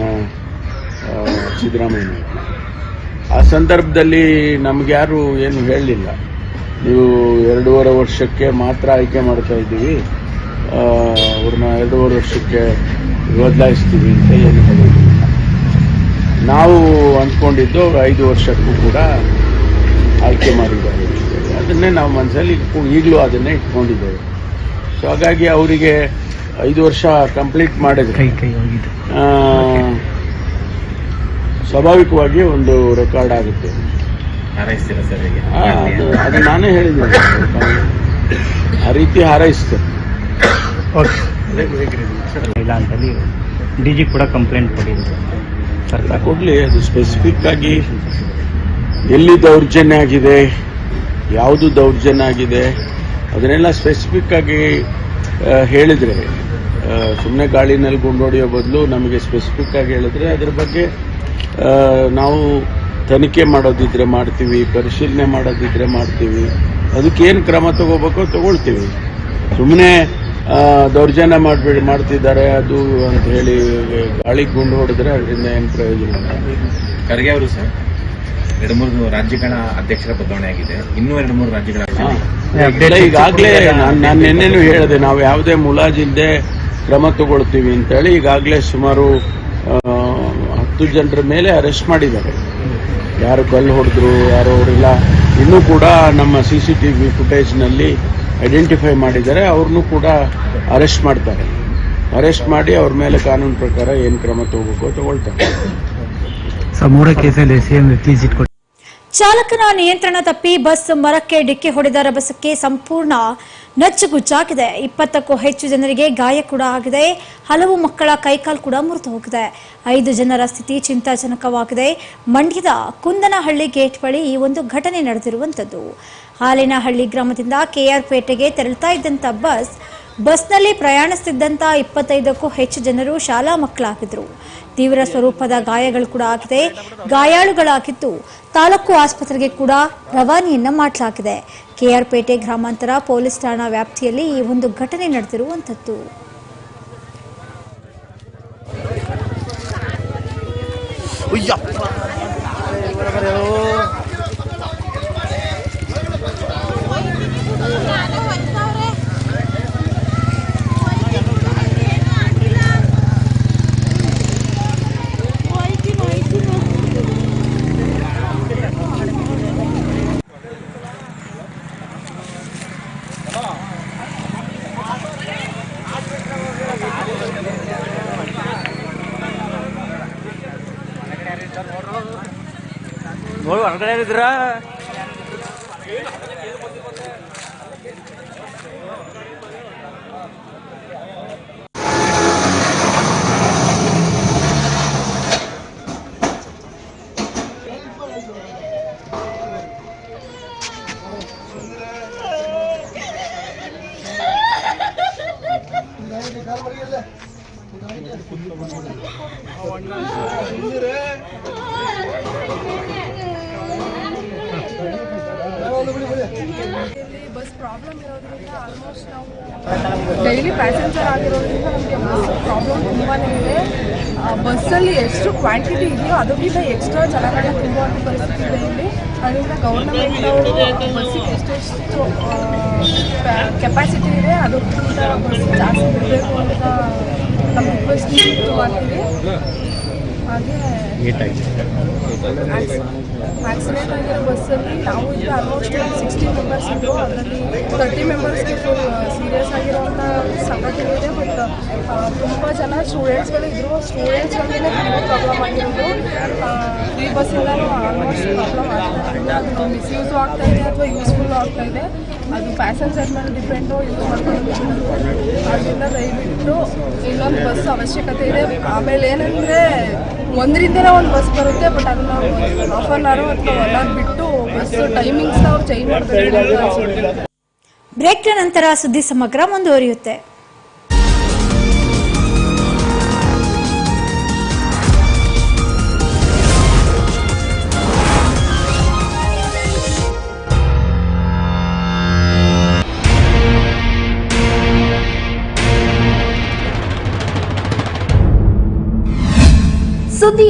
ಸಿದ್ದರಾಮಯ್ಯ ಆ ಸಂದರ್ಭದಲ್ಲಿ ನಮಗ್ಯಾರು ಯಾರು ಏನು ಹೇಳಲಿಲ್ಲ. ನೀವು ಎರಡೂವರೆ ವರ್ಷಕ್ಕೆ ಮಾತ್ರ ಆಯ್ಕೆ ಮಾಡ್ತಾ ಇದ್ದೀವಿ. ಅವ್ರನ್ನ ಎರಡೂವರೆ ವರ್ಷಕ್ಕೆ ಬದಲಾಯಿಸ್ತೀವಿ ಅಂತ ಏನು ಹೇಳಿಲ್ಲ ನಾವು ಅಂದ್ಕೊಂಡಿದ್ದು ಅವ್ರು ಐದು ವರ್ಷಕ್ಕೂ ಕೂಡ ಆಯ್ಕೆ ಮಾಡಿದ್ದಾರೆ. ಅದನ್ನೇ ನಾವು ಮನಸ್ಸಲ್ಲಿ ಈಗಲೂ ಅದನ್ನೇ ಇಟ್ಕೊಂಡಿದ್ದೇವೆ. ಸೊ ಹಾಗಾಗಿ ಅವರಿಗೆ ಐದು ವರ್ಷ ಕಂಪ್ಲೀಟ್ ಮಾಡಿದ್ರೆ ಸ್ವಾಭಾವಿಕವಾಗಿ ಒಂದು ರೆಕಾರ್ಡ್ ಆಗುತ್ತೆ. ಹಾರೈಸ್ತೀರಾ ಸರ್ ಅದು ಅದು ನಾನೇ ಹೇಳಿದ್ದೇನೆ ಆ ರೀತಿ ಹಾರೈಸ್ತೇನೆ ಇಲ್ಲ ಅಂತೇಳಿ ಡಿ ಜಿ ಕೂಡ ಕಂಪ್ಲೇಂಟ್ ಕೊಟ್ಟಿದ್ರು. ಸರ್ಕಾರ ಕೊಡ್ಲಿ. ಅದು ಸ್ಪೆಸಿಫಿಕ್ ಆಗಿ ಎಲ್ಲಿ ದೌರ್ಜನ್ಯ ಆಗಿದೆ ಯಾವುದು ದೌರ್ಜನ್ಯ ಆಗಿದೆ ಅದನ್ನೆಲ್ಲ ಸ್ಪೆಸಿಫಿಕ್ ಆಗಿ ಹೇಳಿದರೆ ಹೇಳಿದ್ರೆ ಸುಮ್ಮನೆ ಗಾಳಿನಲ್ಲಿ ಗುಂಡೋಡಿಯೋ ಬದಲು ನಮಗೆ ಸ್ಪೆಸಿಫಿಕ್ ಆಗಿ ಹೇಳಿದ್ರೆ ಅದ್ರ ಬಗ್ಗೆ ನಾವು ತನಿಖೆ ಮಾಡೋದಿದ್ರೆ ಮಾಡ್ತೀವಿ ಪರಿಶೀಲನೆ ಮಾಡೋದಿದ್ರೆ ಮಾಡ್ತೀವಿ. ಅದಕ್ಕೇನು ಕ್ರಮ ತಗೋಬೇಕೋ ತಗೊಳ್ತೀವಿ. ಸುಮ್ಮನೆ ದೌರ್ಜನ್ಯ ಮಾಡಬೇಡಿ ಮಾಡ್ತಿದ್ದಾರೆ ಅದು ಅಂತ ಹೇಳಿ ಗಾಳಿಗೆ ಗುಂಡು ಹೊಡೆದ್ರೆ ಅದರಿಂದ ಏನು ಪ್ರಯೋಜನ ಇಲ್ಲ. ಖರ್ಗೆ ಅವರು ಸರ್ ಎರಡು ಮೂರು ರಾಜ್ಯಗಳ ಅಧ್ಯಕ್ಷರ ಬದಲಾವಣೆ ಆಗಿದೆ. ಇನ್ನೂ ಎರಡು ಮೂರು ರಾಜ್ಯಗಳ ಈಗಾಗಲೇ ನಾನು ನಾನು ನಿನ್ನೆನೂ ಹೇಳಿದೆ ನಾವು ಯಾವುದೇ ಮುಲಾಜಿಲ್ಲದೆ ಕ್ರಮ ತಗೊಳ್ತೀವಿ ಅಂತೇಳಿ ಈಗಾಗಲೇ ಸುಮಾರು ಹತ್ತು ಜನರ ಮೇಲೆ ಅರೆಸ್ಟ್ ಮಾಡಿದ್ದಾರೆ. ಯಾರು ಕಲ್ಲು ಹೊಡೆದ್ರು, ಯಾರು ಅವರಿಲ್ಲ ಇನ್ನೂ ಕೂಡ ನಮ್ಮ ಸಿ ಸಿ ಟಿ ವಿ ಫುಟೇಜ್ನಲ್ಲಿ ಐಡೆಂಟಿಫೈ ಮಾಡಿದ್ದಾರೆ. ಅವ್ರನ್ನೂ ಕೂಡ ಅರೆಸ್ಟ್ ಮಾಡ್ತಾರೆ. ಅರೆಸ್ಟ್ ಮಾಡಿ ಅವ್ರ ಮೇಲೆ ಕಾನೂನು ಪ್ರಕಾರ ಏನು ಕ್ರಮ ತಗೋಬೇಕು ತಗೊಳ್ತಾರೆ ಚಾಲಕನ ನಿಯಂತ್ರಣ ತಪ್ಪಿ ಬಸ್ ಮರಕ್ಕೆ ಡಿಕ್ಕಿ ಹೊಡೆದ ರಭಸಕ್ಕೆ ಸಂಪೂರ್ಣ ನಚ್ಚುಗುಚ್ಚಾಗಿದೆ ಇಪ್ಪತ್ತಕ್ಕೂ ಹೆಚ್ಚು ಜನರಿಗೆ ಗಾಯ ಕೂಡ ಆಗಿದೆ. ಹಲವು ಮಕ್ಕಳ ಕೈಕಾಲು ಕೂಡ ಮುರಿದು ಹೋಗಿದೆ. ಐದು ಜನರ ಸ್ಥಿತಿ ಚಿಂತಾಜನಕವಾಗಿದೆ. ಮಂಡ್ಯದ ಕುಂದನಹಳ್ಳಿ ಗೇಟ್ ಬಳಿ ಈ ಒಂದು ಘಟನೆ ನಡೆದಿರುವಂಥದ್ದು. ಹಾಲಿನಹಳ್ಳಿ ಗ್ರಾಮದಿಂದ ಕೆಆರ್ ಪೇಟೆಗೆ ತೆರಳುತ್ತಾ ಇದ್ದಂಥ ಬಸ್ ಬಸ್ನಲ್ಲಿ ಪ್ರಯಾಣಿಸ್ತಿದ್ದಂಥ ಇಪ್ಪತ್ತೈದಕ್ಕೂ ಹೆಚ್ಚು ಜನರು ಶಾಲಾ ಮಕ್ಕಳಾಗಿದ್ರು ತೀವ್ರ ಸ್ವರೂಪದ ಗಾಯಗಳು ಕೂಡ ಆಗಿದೆ. ಗಾಯಾಳುಗಳಾಗಿದ್ದು ತಾಲೂಕು ಆಸ್ಪತ್ರೆಗೆ ಕೂಡ ರವಾನೆಯನ್ನ ಮಾಡಲಾಗಿದೆ. ಕೆಆರ್ಪೇಟೆ ಗ್ರಾಮಾಂತರ ಪೊಲೀಸ್ ಠಾಣಾ ವ್ಯಾಪ್ತಿಯಲ್ಲಿ ಈ ಒಂದು ಘಟನೆ ನಡೆದಿರುವಂಥದ್ದು. ಹೊರಗಡೆ ಇದ್ರ அவன் ಬಸ್ ಪ್ರಾಬ್ಲಮ್ ಇರೋದ್ರಿಂದ ಆಲ್ಮೋಸ್ಟ್ ನಾವು ಡೈಲಿ ಪ್ಯಾಸೆಂಜರ್ ಆಗಿರೋದ್ರಿಂದ ನಮಗೆ ಬಸ್ ಪ್ರಾಬ್ಲಮ್ ತುಂಬಾ ಇದೆ. ಬಸ್ಸಲ್ಲಿ ಎಷ್ಟು ಕ್ವಾಂಟಿಟಿ ಇದೆಯೋ ಅದಕ್ಕಿಂತ ಎಕ್ಸ್ಟ್ರಾ ಜನಗಳನ್ನ ತುಂಬ ಪರಿಸ್ಥಿತಿ ಇದೆ ಇಲ್ಲಿ. ಅದರಿಂದ ಗೌರ್ಮೆಂಟ್ ಅವರು ಬಸ್ಸಿಗೆ ಎಷ್ಟೆಷ್ಟು ಕೆಪಾಸಿಟಿ ಇದೆ, ಅದಕ್ಕಿಂತ ಬಸ್ ಜಾಸ್ತಿ ಬಿಡಬೇಕು ಅಂತ ನಮ್ಮ ರಿಕ್ವೆಸ್ಟ್ ಮಾಡ್ತೀವಿ ಹಾಗೆ ಆಕ್ಸಿಡೆಂಟ್ ಆಗಿರೋ ಬಸ್ಸಲ್ಲಿ ನಾವು ಈಗ ಆಲ್ಮೋಸ್ಟ್ ಸಿಕ್ಸ್ಟಿ ಮೆಂಬರ್ಸ್ ಇದ್ದು ಅದರಲ್ಲಿ ತರ್ಟಿ ಮೆಂಬರ್ಸ್ಗೆ ಫುಲ್ ಸೀರಿಯಸ್ ಆಗಿರೋಂಥ ಸಂಗತಿ ಇದೆ. ಬಟ್ ತುಂಬ ಜನ ಸ್ಟೂಡೆಂಟ್ಸ್ಗಳು ಇದ್ರು. ಸ್ಟೂಡೆಂಟ್ಸ್ಗಳಿಗೆ ತುಂಬ ಪ್ರಾಬ್ಲಮ್ ಆಗಿರೋದು. ಈ ಬಸ್ಸಿಂದಲೂ ಆಲ್ಮೋಸ್ಟ್ ಪ್ರಾಬ್ಲಮ್ ಆಗ್ತಾ ಅದು ಮಿಸ್ಯೂಸು ಆಗ್ತಾ ಇದೆ ಅಥವಾ ಯೂಸ್ಫುಲ್ ಆಗ್ತಾ ಇದೆ? ಅದು ಪ್ಯಾಸೆಂಜರ್ ಮೇಲೆ ಡಿಪೆಂಡು ಯೂಸ್ ಮಾಡ್ಕೊಂಡು ಅದರಿಂದ ದಯವಿಟ್ಟು ಇನ್ನೊಂದು ಬಸ್ ಅವಶ್ಯಕತೆ ಇದೆ. ಆಮೇಲೆ ಏನಂದರೆ ಒಂದರಿಂದನೇ ಒಂದು ಬಸ್ ಬರುತ್ತೆ ಬಟ್ ಅದನ್ನ ಹಾಫ್ ಆನ್ ಅವರ್ ಅಥವಾ ಒನ್ ಅವರ್ ಬಿಟ್ಟು ಬಸ್ ಟೈಮಿಂಗ್ಸ್ ಅವ್ರು ಚೇಂಜ್ ಮಾಡಬೇಕು ಬ್ರೇಕ್ನ ನಂತರ ಸುದ್ದಿ ಸಮಗ್ರ ಮುಂದುವರಿಯುತ್ತೆ.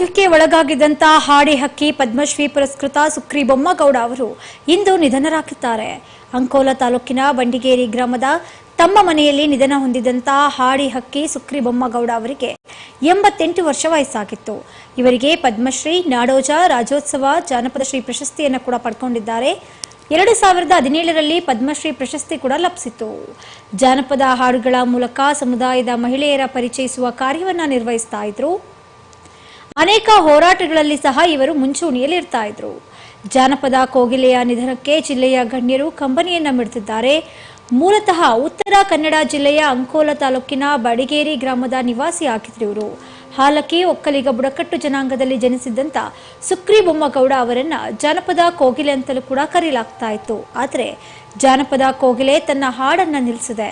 ಅನಾರೋಗ್ಯಕ್ಕೆ ಒಳಗಾಗಿದ್ದಂಥ ಹಾಡಿ ಹಕ್ಕಿ ಪದ್ಮಶ್ರೀ ಪುರಸ್ಕೃತ ಸುಕ್ರಿ ಬೊಮ್ಮಗೌಡ ಅವರು ಇಂದು ನಿಧನರಾಗಿದ್ದಾರೆ. ಅಂಕೋಲ ತಾಲೂಕಿನ ಬಂಡಿಗೇರಿ ಗ್ರಾಮದ ತಮ್ಮ ಮನೆಯಲ್ಲಿ ನಿಧನ ಹೊಂದಿದಂತ ಹಾಡಿ ಹಕ್ಕಿ ಸುಕ್ರಿ ಬೊಮ್ಮಗೌಡ ಅವರಿಗೆ ಎಂಬತ್ತೆಂಟು ವರ್ಷ ವಯಸ್ಸಾಗಿತ್ತು. ಇವರಿಗೆ ಪದ್ಮಶ್ರೀ, ನಾಡೋಜ, ರಾಜ್ಯೋತ್ಸವ, ಜಾನಪದ ಶ್ರೀ ಪ್ರಶಸ್ತಿಯನ್ನು ಕೂಡ ಪಡ್ಕೊಂಡಿದ್ದಾರೆ. ಎರಡು ಸಾವಿರದ ಹದಿನೇಳರಲ್ಲಿ ಪದ್ಮಶ್ರೀ ಪ್ರಶಸ್ತಿ ಕೂಡ ಲಭಿಸಿತು ಜಾನಪದ ಹಾಡುಗಳ ಮೂಲಕ ಸಮುದಾಯದ ಮಹಿಳೆಯರ ಪರಿಚಯಿಸುವ ಕಾರ್ಯವನ್ನು ನಿರ್ವಹಿಸ್ತಾ ಇದ್ರು. ಅನೇಕ ಹೋರಾಟಗಳಲ್ಲಿ ಸಹ ಇವರು ಮುಂಚೂಣಿಯಲ್ಲಿ ಇರ್ತಾ ಇದ್ರು. ಜಾನಪದ ಕೋಗಿಲೆಯ ನಿಧನಕ್ಕೆ ಜಿಲ್ಲೆಯ ಗಣ್ಯರು ಕಂಬನಿಯನ್ನ ಮಿಡ್ತಿದ್ದಾರೆ ಮೂಲತಃ ಉತ್ತರ ಕನ್ನಡ ಜಿಲ್ಲೆಯ ಅಂಕೋಲ ತಾಲೂಕಿನ ಬಡಿಗೇರಿ ಗ್ರಾಮದ ನಿವಾಸಿ ಆಗಿದ್ರು ಇವರು. ಹಾಲಕ್ಕಿ, ಒಕ್ಕಲಿಗ, ಬುಡಕಟ್ಟು ಜನಾಂಗದಲ್ಲಿ ಜನಿಸಿದ್ದಂತ ಸುಕ್ರಿ ಬೊಮ್ಮಗೌಡ ಅವರನ್ನ ಜಾನಪದ ಕೋಗಿಲೆ ಅಂತಲೂ ಕೂಡ ಕರೆಯಲಾಗ್ತಾ ಇತ್ತು. ಆದರೆ ಜಾನಪದ ಕೋಗಿಲೆ ತನ್ನ ಹಾಡನ್ನ ನಿಲ್ಲಿಸಿದೆ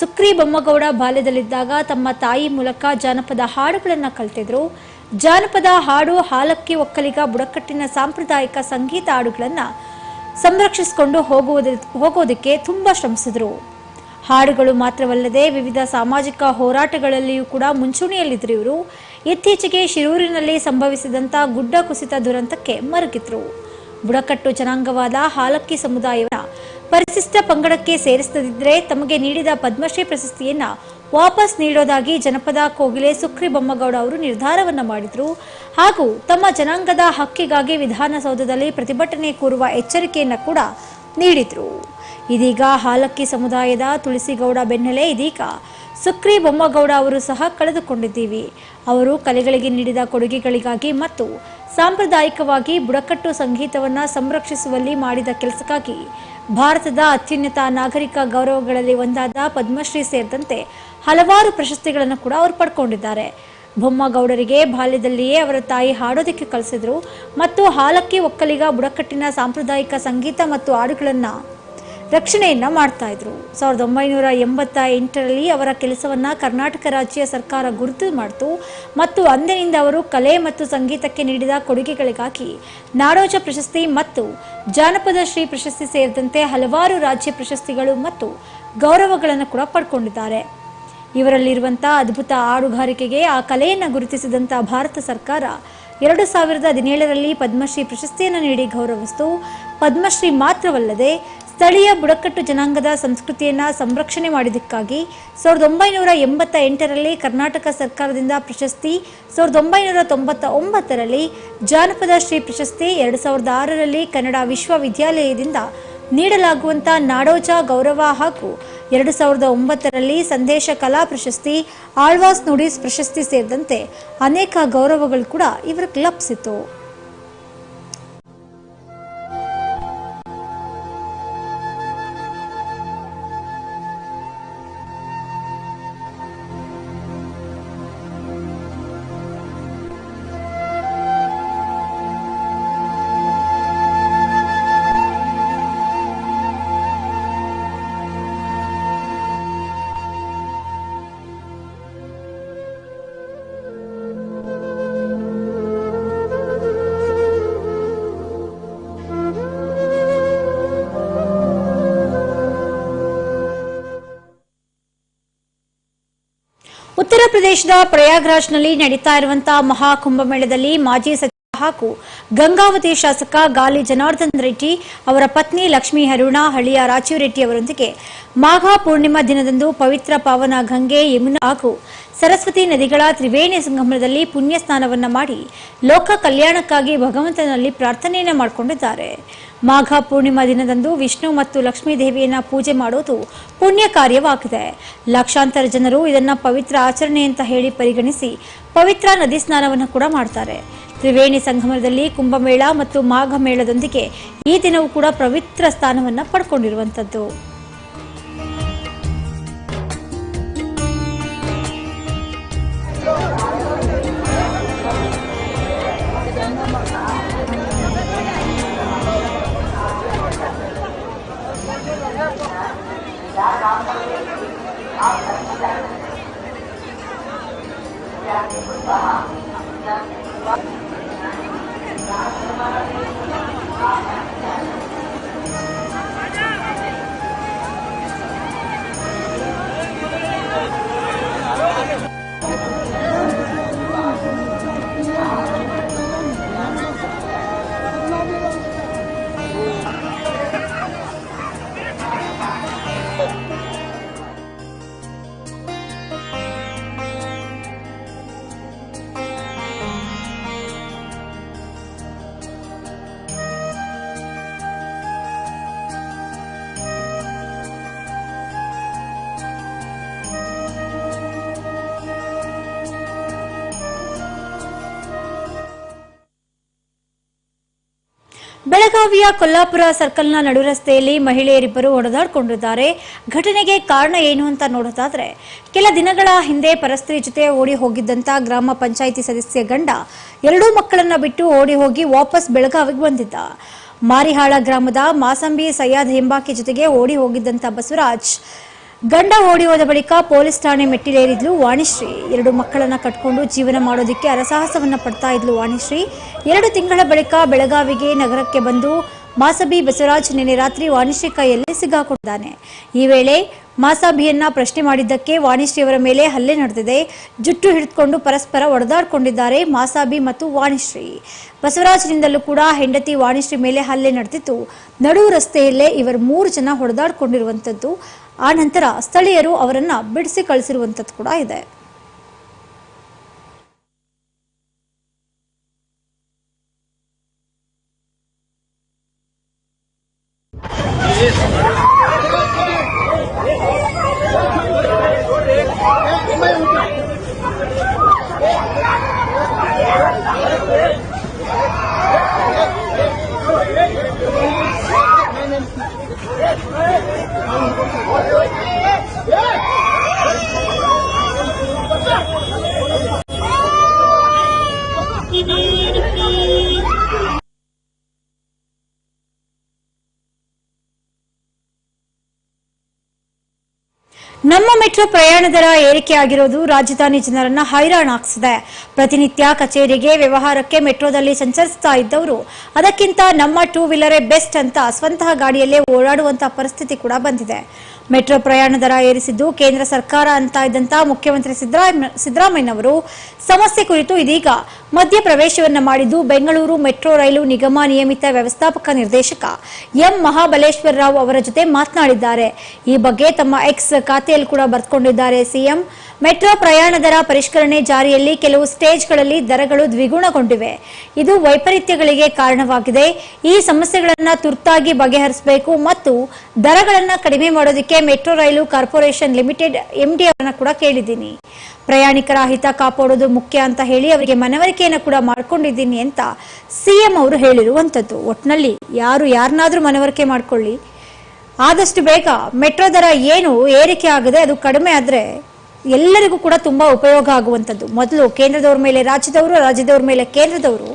ಸುಕ್ರಿ ಬೊಮ್ಮಗೌಡ ಬಾಲ್ಯದಲ್ಲಿದ್ದಾಗ ತಮ್ಮ ತಾಯಿ ಮೂಲಕ ಜಾನಪದ ಹಾಡುಗಳನ್ನ ಕಲ್ತಿದ್ರು. ಜಾನಪದ ಹಾಡು ಹಾಲಕ್ಕಿ ಒಕ್ಕಲಿಗ ಬುಡಕಟ್ಟಿನ ಸಾಂಪ್ರದಾಯಿಕ ಸಂಗೀತ ಹಾಡುಗಳನ್ನು ಸಂರಕ್ಷಿಸಿಕೊಂಡು ಹೋಗುವುದ ಹೋಗೋದಕ್ಕೆ ತುಂಬಾ ಶ್ರಮಿಸಿದರು. ಹಾಡುಗಳು ಮಾತ್ರವಲ್ಲದೆ ವಿವಿಧ ಸಾಮಾಜಿಕ ಹೋರಾಟಗಳಲ್ಲಿಯೂ ಕೂಡ ಮುಂಚೂಣಿಯಲ್ಲಿದ್ದರು. ಇವರು ಇತ್ತೀಚೆಗೆ ಶಿರೂರಿನಲ್ಲಿ ಸಂಭವಿಸಿದಂಥ ಗುಡ್ಡ ಕುಸಿತ ದುರಂತಕ್ಕೆ ಮರುಗಿದ್ರು. ಬುಡಕಟ್ಟು ಜನಾಂಗವಾದ ಹಾಲಕ್ಕಿ ಸಮುದಾಯವನ್ನ ಪರಿಶಿಷ್ಟ ಪಂಗಡಕ್ಕೆ ಸೇರಿಸದಿದ್ರೆ ತಮಗೆ ನೀಡಿದ ಪದ್ಮಶ್ರೀ ಪ್ರಶಸ್ತಿಯನ್ನ ವಾಪಸ್ ನೀಡೋದಾಗಿ ಜನಪದ ಕೋಗಿಲೆ ಸುಕ್ರಿ ಬೊಮ್ಮಗೌಡ ಅವರು ನಿರ್ಧಾರವನ್ನು ಮಾಡಿದರು. ಹಾಗೂ ತಮ್ಮ ಜನಾಂಗದ ಹಕ್ಕಿಗಾಗಿ ವಿಧಾನಸೌಧದಲ್ಲಿ ಪ್ರತಿಭಟನೆ ಕೂರುವ ಎಚ್ಚರಿಕೆಯನ್ನು ಕೂಡ ನೀಡಿದರು. ಇದೀಗ ಹಾಲಕ್ಕಿ ಸಮುದಾಯದ ತುಳಸಿಗೌಡ ಬೆನ್ನಲ್ಲೇ ಇದೀಗ ಸುಕ್ರಿ ಬೊಮ್ಮಗೌಡ ಅವರು ಸಹ ಕಳೆದುಕೊಂಡಿದ್ದೀವಿ. ಅವರು ಕಲೆಗಳಿಗೆ ನೀಡಿದ ಕೊಡುಗೆಗಳಿಗಾಗಿ ಮತ್ತು ಸಾಂಪ್ರದಾಯಿಕವಾಗಿ ಬುಡಕಟ್ಟು ಸಂಗೀತವನ್ನು ಸಂರಕ್ಷಿಸುವಲ್ಲಿ ಮಾಡಿದ ಕೆಲಸಕ್ಕಾಗಿ ಭಾರತದ ಅತ್ಯುನ್ನತ ನಾಗರಿಕ ಗೌರವಗಳಲ್ಲಿ ಒಂದಾದ ಪದ್ಮಶ್ರೀ ಸೇರಿದಂತೆ ಹಲವಾರು ಪ್ರಶಸ್ತಿಗಳನ್ನು ಕೂಡ ಅವರು ಪಡ್ಕೊಂಡಿದ್ದಾರೆ. ಬೊಮ್ಮಗೌಡರಿಗೆ ಬಾಲ್ಯದಲ್ಲಿಯೇ ಅವರ ತಾಯಿ ಹಾಡೋದಕ್ಕೆ ಕಲಿಸಿದ್ರು ಮತ್ತು ಹಾಲಕ್ಕಿ ಒಕ್ಕಲಿಗ ಬುಡಕಟ್ಟಿನ ಸಾಂಪ್ರದಾಯಿಕ ಸಂಗೀತ ಮತ್ತು ಹಾಡುಗಳನ್ನು ರಕ್ಷಣೆಯನ್ನ ಮಾಡ್ತಾ ಇದ್ರು. ಸಾವಿರದ ಒಂಬೈನೂರ ಎಂಬತ್ತ ಎಂಟರಲ್ಲಿ ಅವರ ಕೆಲಸವನ್ನ ಕರ್ನಾಟಕ ರಾಜ್ಯ ಸರ್ಕಾರ ಗುರುತು ಮಾಡಿತು ಮತ್ತು ಅಂದಿನಿಂದ ಅವರು ಕಲೆ ಮತ್ತು ಸಂಗೀತಕ್ಕೆ ನೀಡಿದ ಕೊಡುಗೆಗಳಿಗಾಗಿ ನಾಡೋಜ ಪ್ರಶಸ್ತಿ ಮತ್ತು ಜಾನಪದ ಶ್ರೀ ಪ್ರಶಸ್ತಿ ಸೇರಿದಂತೆ ಹಲವಾರು ರಾಜ್ಯ ಪ್ರಶಸ್ತಿಗಳು ಮತ್ತು ಗೌರವಗಳನ್ನು ಕೂಡ ಪಡ್ಕೊಂಡಿದ್ದಾರೆ. ಇವರಲ್ಲಿರುವಂಥ ಅದ್ಭುತ ಹಾಡುಗಾರಿಕೆಗೆ ಆ ಕಲೆಯನ್ನು ಗುರುತಿಸಿದಂಥ ಭಾರತ ಸರ್ಕಾರ ಎರಡು ಸಾವಿರದ ಹದಿನೇಳರಲ್ಲಿ ಪದ್ಮಶ್ರೀ ಪ್ರಶಸ್ತಿಯನ್ನು ನೀಡಿ ಗೌರವಿಸಿತು. ಪದ್ಮಶ್ರೀ ಮಾತ್ರವಲ್ಲದೆ ಸ್ಥಳೀಯ ಬುಡಕಟ್ಟು ಜನಾಂಗದ ಸಂಸ್ಕೃತಿಯನ್ನು ಸಂರಕ್ಷಣೆ ಮಾಡಿದ್ದಕ್ಕಾಗಿ ಸಾವಿರದ ಒಂಬೈನೂರ ಎಂಬತ್ತ ಎಂಟರಲ್ಲಿ ಕರ್ನಾಟಕ ಸರ್ಕಾರದಿಂದ ಪ್ರಶಸ್ತಿ, ಸಾವಿರದ ಒಂಬೈನೂರ ತೊಂಬತ್ತ ಒಂಬತ್ತರಲ್ಲಿ ಜಾನಪದ ಶ್ರೀ ಪ್ರಶಸ್ತಿ, ಎರಡು ಸಾವಿರದ ಆರರಲ್ಲಿ ಕನ್ನಡ ವಿಶ್ವವಿದ್ಯಾಲಯದಿಂದ ನೀಡಲಾಗುವಂಥ ನಾಡೋಜ ಗೌರವ ಹಾಗೂ ಎರಡು ಸಾವಿರದ ಒಂಬತ್ತರಲ್ಲಿ ಸಂದೇಶ ಕಲಾ ಪ್ರಶಸ್ತಿ, ಆಳ್ವಾಸ್ ನುಡಿಸ್ ಪ್ರಶಸ್ತಿ ಸೇರಿದಂತೆ ಅನೇಕ ಗೌರವಗಳು ಕೂಡ ಇವರಿಗೆ ಲಭಿಸಿತು ಉತ್ತರ ಪ್ರದೇಶದ ಪ್ರಯಾಗ್ರಾಜ್ನಲ್ಲಿ ನಡೀತಾ ಇರುವಂತಹ ಮಹಾಕುಂಭಮೇಳದಲ್ಲಿ ಮಾಜಿ ಸಚಿವ ಹಾಗೂ ಗಂಗಾವತಿ ಶಾಸಕ ಗಾಲಿ ಜನಾರ್ದನ್ ರೆಡ್ಡಿ ಅವರ ಪತ್ನಿ ಲಕ್ಷ್ಮೀ ಹರುಣ ಹಳಿಯ ರಾಜೀವ್ ರೆಡ್ಡಿ ಅವರೊಂದಿಗೆ ಮಾಘ ಪೂರ್ಣಿಮಾ ದಿನದಂದು ಪವಿತ್ರ ಪಾವನ ಗಂಗೆ, ಯಮುನಾ ಹಾಗೂ ಸರಸ್ವತಿ ನದಿಗಳ ತ್ರಿವೇಣಿ ಸಂಗಮದಲ್ಲಿ ಪುಣ್ಯ ಸ್ನಾನವನ್ನು ಮಾಡಿ ಲೋಕ ಕಲ್ಯಾಣಕ್ಕಾಗಿ ಭಗವಂತನಲ್ಲಿ ಪ್ರಾರ್ಥನೆಯನ್ನು ಮಾಡಿಕೊಂಡಿದ್ದಾರೆ. ಮಾಘ ಪೂರ್ಣಿಮಾ ದಿನದಂದು ವಿಷ್ಣು ಮತ್ತು ಲಕ್ಷ್ಮೀ ದೇವಿಯನ್ನ ಪೂಜೆ ಮಾಡೋದು ಪುಣ್ಯ ಕಾರ್ಯವಾಗಿದೆ. ಲಕ್ಷಾಂತರ ಜನರು ಇದನ್ನ ಪವಿತ್ರ ಆಚರಣೆ ಅಂತ ಹೇಳಿ ಪರಿಗಣಿಸಿ ಪವಿತ್ರ ನದಿ ಸ್ನಾನವನ್ನು ಕೂಡ ಮಾಡ್ತಾರೆ. ತ್ರಿವೇಣಿ ಸಂಗಮದಲ್ಲಿ ಕುಂಭಮೇಳ ಮತ್ತು ಮಾಘ ಮೇಳದೊಂದಿಗೆ ಈ ದಿನವೂ ಕೂಡ ಪವಿತ್ರ ಸ್ಥಾನವನ್ನ 吧。ಬೆಳಗಾವಿಯ ಕೊಲ್ಲಾಪುರ ಸರ್ಕಲ್ನ ನಡು ರಸ್ತೆಯಲ್ಲಿ ಮಹಿಳೆಯರಿಬ್ಬರು ಹೊಡೆದಾಡಿಕೊಂಡಿದ್ದಾರೆ ಘಟನೆಗೆ ಕಾರಣ ಏನು ಅಂತ ನೋಡೋದಾದ್ರೆ, ಕೆಲ ದಿನಗಳ ಹಿಂದೆ ಪರಸ್ತ್ರೀ ಜೊತೆ ಓಡಿ ಹೋಗಿದ್ದಂತ ಗ್ರಾಮ ಪಂಚಾಯಿತಿ ಸದಸ್ಯ ಗಂಡ ಎರಡೂ ಮಕ್ಕಳನ್ನ ಬಿಟ್ಟು ಓಡಿ ಹೋಗಿ ವಾಪಸ್ ಬೆಳಗಾವಿಗೆ ಬಂದಿದ್ದ. ಮಾರಿಹಾಳ ಗ್ರಾಮದ ಮಾಸಂಬಿ ಸಯ್ಯಾದ್ ಹೆಂಬಾಕೆ ಜೊತೆಗೆ ಓಡಿ ಹೋಗಿದ್ದಂತ ಬಸವರಾಜ್ ಗಂಡ ಓಡಿ ಹೋದ ಬಳಿಕ ಪೊಲೀಸ್ ಠಾಣೆ ಮೆಟ್ಟಿಲೇರಿದ್ಲು ವಾಣಿಶ್ರೀ. ಎರಡು ಮಕ್ಕಳನ್ನ ಕಟ್ಕೊಂಡು ಜೀವನ ಮಾಡೋದಕ್ಕೆ ಅರಸಾಹಸವನ್ನ ಪಡ್ತಾ ಇದ್ಲು ವಾಣಿಶ್ರೀ. ಎರಡು ತಿಂಗಳ ಬಳಿಕ ಬೆಳಗಾವಿಗೆ ನಗರಕ್ಕೆ ಬಂದು ಮಾಸಬಿ ಬಸವರಾಜ್ ನಿನ್ನೆ ರಾತ್ರಿ ವಾಣಿಶ್ರೀ ಕೈಯಲ್ಲಿ ಸಿಗಾಕೊಂಡಿದ್ದಾನೆ ಈ ವೇಳೆ ಮಾಸಾಬಿಯನ್ನ ಪ್ರಶ್ನೆ ಮಾಡಿದ್ದಕ್ಕೆ ವಾಣಿಶ್ರೀಯವರ ಮೇಲೆ ಹಲ್ಲೆ ನಡೆದಿದೆ. ಜುಟ್ಟು ಹಿಡಿದುಕೊಂಡು ಪರಸ್ಪರ ಹೊಡೆದಾಡಿಕೊಂಡಿದ್ದಾರೆ ಮಾಸಾಬಿ ಮತ್ತು ವಾಣಿಶ್ರೀ. ಬಸವರಾಜ್ನಿಂದಲೂ ಕೂಡ ಹೆಂಡತಿ ವಾಣಿಶ್ರೀ ಮೇಲೆ ಹಲ್ಲೆ ನಡೆದಿತ್ತು. ನಡು ರಸ್ತೆಯಲ್ಲೇ ಇವರು ಮೂರು ಜನ ಹೊಡೆದಾಡಿಕೊಂಡಿರುವಂಥದ್ದು ಆ ನಂತರ ಸ್ಥಳೀಯರು ಅವರನ್ನು ಬಿಡಿಸಿ ಕಳಿಸಿರುವಂಥದ್ದು ಕೂಡ ಇದೆ. ನಮ್ಮ ಮೆಟ್ರೋ ಪ್ರಯಾಣ ದರ ಏರಿಕೆ ಆಗಿರೋದು ರಾಜಧಾನಿ ಜನರನ್ನ ಹೈರಾಣಾಗಿಸಿದೆ ಪ್ರತಿನಿತ್ಯ ಕಚೇರಿಗೆ ವ್ಯವಹಾರಕ್ಕೆ ಮೆಟ್ರೋದಲ್ಲಿ ಸಂಚರಿಸ್ತಾ ಇದ್ದವರು. ಅದಕ್ಕಿಂತ ನಮ್ಮ ಟೂ ವೀಲರೇ ಬೆಸ್ಟ್ ಅಂತ ಸ್ವಂತಹ ಗಾಡಿಯಲ್ಲೇ ಓಡಾಡುವಂತಹ ಪರಿಸ್ಥಿತಿ ಕೂಡ ಬಂದಿದೆ. ಮೆಟ್ರೋ ಪ್ರಯಾಣ ದರ ಏರಿಸಿದ್ದು ಕೇಂದ್ರ ಸರ್ಕಾರ ಅಂತ ಇದ್ದಂತ ಮುಖ್ಯಮಂತ್ರಿ ಸಿದ್ದರಾಮ, ಸಿದ್ದರಾಮಯ್ಯನವರು. ಸಮಸ್ಯೆ ಕುರಿತು ಇದೀಗ ಮಧ್ಯ ಪ್ರವೇಶವನ್ನ ಮಾಡಿದ್ದು ಬೆಂಗಳೂರು ಮೆಟ್ರೋ ರೈಲು ನಿಗಮ ನಿಯಮಿತ ವ್ಯವಸ್ಥಾಪಕ ನಿರ್ದೇಶಕ ಎಂ ಮಹಾಬಲೇಶ್ವರ ರಾವ್ ಅವರ ಜೊತೆ ಮಾತನಾಡಿದ್ದಾರೆ. ಈ ಬಗ್ಗೆ ತಮ್ಮ ಎಕ್ಸ್ ಖಾತೆಯಲ್ಲಿ ಕೂಡ ಬರೆದುಕೊಂಡಿದ್ದಾರೆ ಸಿಎಂ. ಮೆಟ್ರೋ ಪ್ರಯಾಣ ದರ ಪರಿಷ್ಕರಣೆ ಜಾರಿಯಲ್ಲಿ ಕೆಲವು ಸ್ಟೇಜ್ಗಳಲ್ಲಿ ದರಗಳು ದ್ವಿಗುಣಗೊಂಡಿವೆ. ಇದು ವೈಪರೀತ್ಯಗಳಿಗೆ ಕಾರಣವಾಗಿದೆ. ಈ ಸಮಸ್ಯೆಗಳನ್ನು ತುರ್ತಾಗಿ ಬಗೆಹರಿಸಬೇಕು ಮತ್ತು ದರಗಳನ್ನು ಕಡಿಮೆ ಮಾಡೋದಕ್ಕೆ ಮೆಟ್ರೋ ರೈಲು ಕಾರ್ಪೊರೇಷನ್ ಲಿಮಿಟೆಡ್ ಎಂಡಿ ಅವರನ್ನ ಕೂಡ ಕೇಳಿದ್ದೀನಿ. ಪ್ರಯಾಣಿಕರ ಹಿತ ಕಾಪಾಡೋದು ಮುಖ್ಯ ಅಂತ ಹೇಳಿ ಅವರಿಗೆ ಮನವರಿಕೆಯನ್ನು ಕೂಡ ಮಾಡ್ಕೊಂಡಿದ್ದೀನಿ ಅಂತ ಸಿಎಂ ಅವರು ಹೇಳಿರುವಂಥದ್ದು. ಒಟ್ನಲ್ಲಿ ಯಾರು ಯಾರನ್ನಾದ್ರೂ ಮನವರಿಕೆ ಮಾಡ್ಕೊಳ್ಳಿ. ಆದಷ್ಟು ಬೇಗ ಮೆಟ್ರೋ ದರ ಏನು ಏರಿಕೆ ಆಗದೆ ಅದು ಕಡಿಮೆ ಆದರೆ ಎಲ್ಲರಿಗೂ ಕೂಡ ತುಂಬ ಉಪಯೋಗ ಆಗುವಂಥದ್ದು. ಮೊದಲು ಕೇಂದ್ರದವ್ರ ಮೇಲೆ, ರಾಜ್ಯದವರು, ರಾಜ್ಯದವ್ರ ಮೇಲೆ, ಕೇಂದ್ರದವರು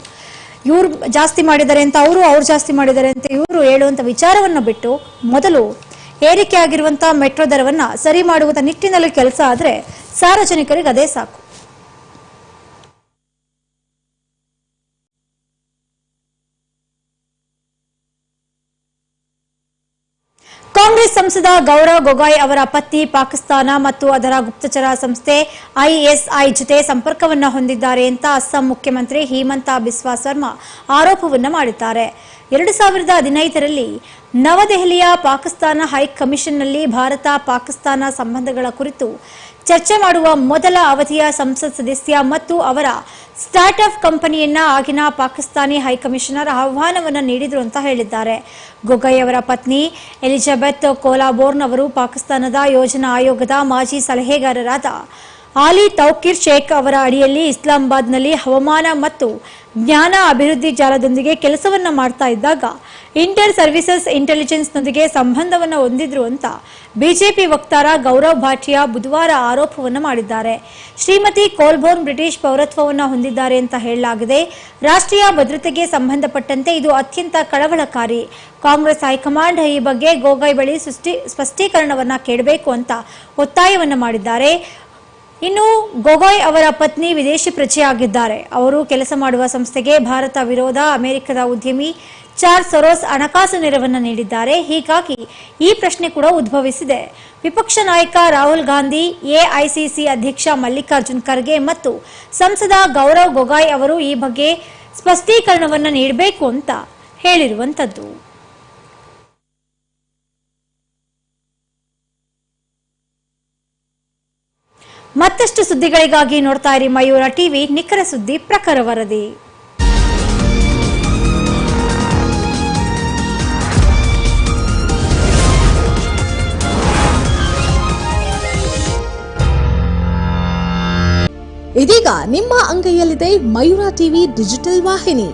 ಇವ್ರು ಜಾಸ್ತಿ ಮಾಡಿದ್ದಾರೆ ಅಂತ ಅವರು, ಅವ್ರು ಜಾಸ್ತಿ ಮಾಡಿದ್ದಾರೆ ಅಂತ ಇವರು ಹೇಳುವಂಥ ವಿಚಾರವನ್ನು ಬಿಟ್ಟು ಮೊದಲು ಏರಿಕೆ ಆಗಿರುವಂಥ ಮೆಟ್ರೋ ದರವನ್ನು ಸರಿ ಮಾಡುವಂಥ ನಿಟ್ಟಿನಲ್ಲಿ ಕೆಲಸ ಆದರೆ ಸಾರ್ವಜನಿಕರಿಗೆ ಅದೇ ಸಾಕು. ಕಾಂಗ್ರೆಸ್ ಸಂಸದ ಗೌರವ್ ಗೊಗೊಯ್ ಅವರ ಪತ್ನಿ ಪಾಕಿಸ್ತಾನ ಮತ್ತು ಅದರ ಗುಪ್ತಚರ ಸಂಸ್ಥೆ ಐಎಸ್ಐ ಜೊತೆ ಸಂಪರ್ಕವನ್ನು ಹೊಂದಿದ್ದಾರೆ ಅಂತ ಅಸ್ಸಾಂ ಮುಖ್ಯಮಂತ್ರಿ ಹೇಮಂತ ಬಿಸ್ವಾ ಸರ್ಮಾ ಆರೋಪವನ್ನು ಮಾಡಿದ್ದಾರೆ. ಎರಡು ಸಾವಿರದ ಹದಿನೈದರಲ್ಲಿ ನವದೆಹಲಿಯ ಪಾಕಿಸ್ತಾನ ಹೈಕಮಿಷನ್ನಲ್ಲಿ ಭಾರತ ಪಾಕಿಸ್ತಾನ ಸಂಬಂಧಗಳ ಕುರಿತು ಚರ್ಚೆ ಮಾಡುವ ಮೊದಲ ಅವಧಿಯ ಸಂಸತ್ ಸದಸ್ಯ ಮತ್ತು ಅವರ ಸ್ಟಾರ್ಟ್ ಅಪ್ ಕಂಪನಿಯನ್ನ ಆಗಿನ ಪಾಕಿಸ್ತಾನಿ ಹೈಕಮಿಷನರ್ ಆಹ್ವಾನವನ್ನು ನೀಡಿದ್ರು ಅಂತ ಹೇಳಿದ್ದಾರೆ. ಗೊಗೊಯ್ ಅವರ ಪತ್ನಿ ಎಲಿಜಬೆತ್ ಕೋಲಾಬೋರ್ನ್ ಅವರು ಪಾಕಿಸ್ತಾನದ ಯೋಜನಾ ಆಯೋಗದ ಮಾಜಿ ಸಲಹೆಗಾರರಾದ ಆಲಿ ತೌಕೀರ್ ಶೇಖ್ ಅವರ ಅಡಿಯಲ್ಲಿ ಇಸ್ಲಾಮಾಬಾದ್ನಲ್ಲಿ ಹವಾಮಾನ ಮತ್ತು ಜ್ಞಾನ ಅಭಿವೃದ್ಧಿ ಜಾಲದೊಂದಿಗೆ ಕೆಲಸವನ್ನು ಮಾಡ್ತಾ ಇದ್ದಾಗ ಇಂಟರ್ ಸರ್ವಿಸಸ್ ಇಂಟೆಲಿಜೆನ್ಸ್ನೊಂದಿಗೆ ಸಂಬಂಧವನ್ನು ಹೊಂದಿದ್ರು ಅಂತ ಬಿಜೆಪಿ ವಕ್ತಾರ ಗೌರವ್ ಭಾಟಿಯಾ ಬುಧವಾರ ಆರೋಪವನ್ನು ಮಾಡಿದ್ದಾರೆ. ಶ್ರೀಮತಿ ಕೋಲ್ಬೋರ್ನ್ ಬ್ರಿಟಿಷ್ ಪೌರತ್ವವನ್ನು ಹೊಂದಿದ್ದಾರೆ ಅಂತ ಹೇಳಲಾಗಿದೆ. ರಾಷ್ಟ್ರೀಯ ಭದ್ರತೆಗೆ ಸಂಬಂಧಪಟ್ಟಂತೆ ಇದು ಅತ್ಯಂತ ಕಳವಳಕಾರಿ. ಕಾಂಗ್ರೆಸ್ ಹೈಕಮಾಂಡ್ ಈ ಬಗ್ಗೆ ಗೋಗೊಯ್ ಬಳಿ ಸ್ಪಷ್ಟೀಕರಣವನ್ನು ಕೇಳಬೇಕು ಅಂತ ಒತ್ತಾಯವನ್ನು ಮಾಡಿದ್ದಾರೆ. ಇನ್ನು ಗೊಗೊಯ್ ಅವರ ಪತ್ನಿ ವಿದೇಶಿ ಪ್ರಜೆಯಾಗಿದ್ದಾರೆ. ಅವರು ಕೆಲಸ ಮಾಡುವ ಸಂಸ್ಥೆಗೆ ಭಾರತ ವಿರೋಧ, ಅಮೆರಿಕದ ಉದ್ಯಮಿ ಚಾರ್ ಸರೋಸ್ ಹಣಕಾಸು ನೆರವನ್ನು ನೀಡಿದ್ದಾರೆ. ಹೀಗಾಗಿ ಈ ಪ್ರಶ್ನೆ ಕೂಡ ಉದ್ಭವಿಸಿದೆ. ವಿಪಕ್ಷ ನಾಯಕ ರಾಹುಲ್ ಗಾಂಧಿ, ಎಐಸಿಸಿ ಅಧ್ಯಕ್ಷ ಮಲ್ಲಿಕಾರ್ಜುನ್ ಖರ್ಗೆ ಮತ್ತು ಸಂಸದ ಗೌರವ್ ಗೊಗೊಯ್ ಅವರು ಈ ಬಗ್ಗೆ ಸ್ಪಷ್ಟೀಕರಣವನ್ನು ನೀಡಬೇಕು ಅಂತ ಹೇಳಿರುವಂತದ್ದು. ಮತ್ತಷ್ಟು ಸುದ್ದಿಗಳಿಗಾಗಿ ನೋಡ್ತಾ ಇರಿ ಮಯೂರ ಟಿವಿ, ನಿಖರ ಸುದ್ದಿ, ಪ್ರಖರ ವರದಿ. ಇದೀಗ ನಿಮ್ಮ ಅಂಗೈಯಲ್ಲಿದೆ ಮಯೂರ ಟಿವಿ ಡಿಜಿಟಲ್ ವಾಹಿನಿ.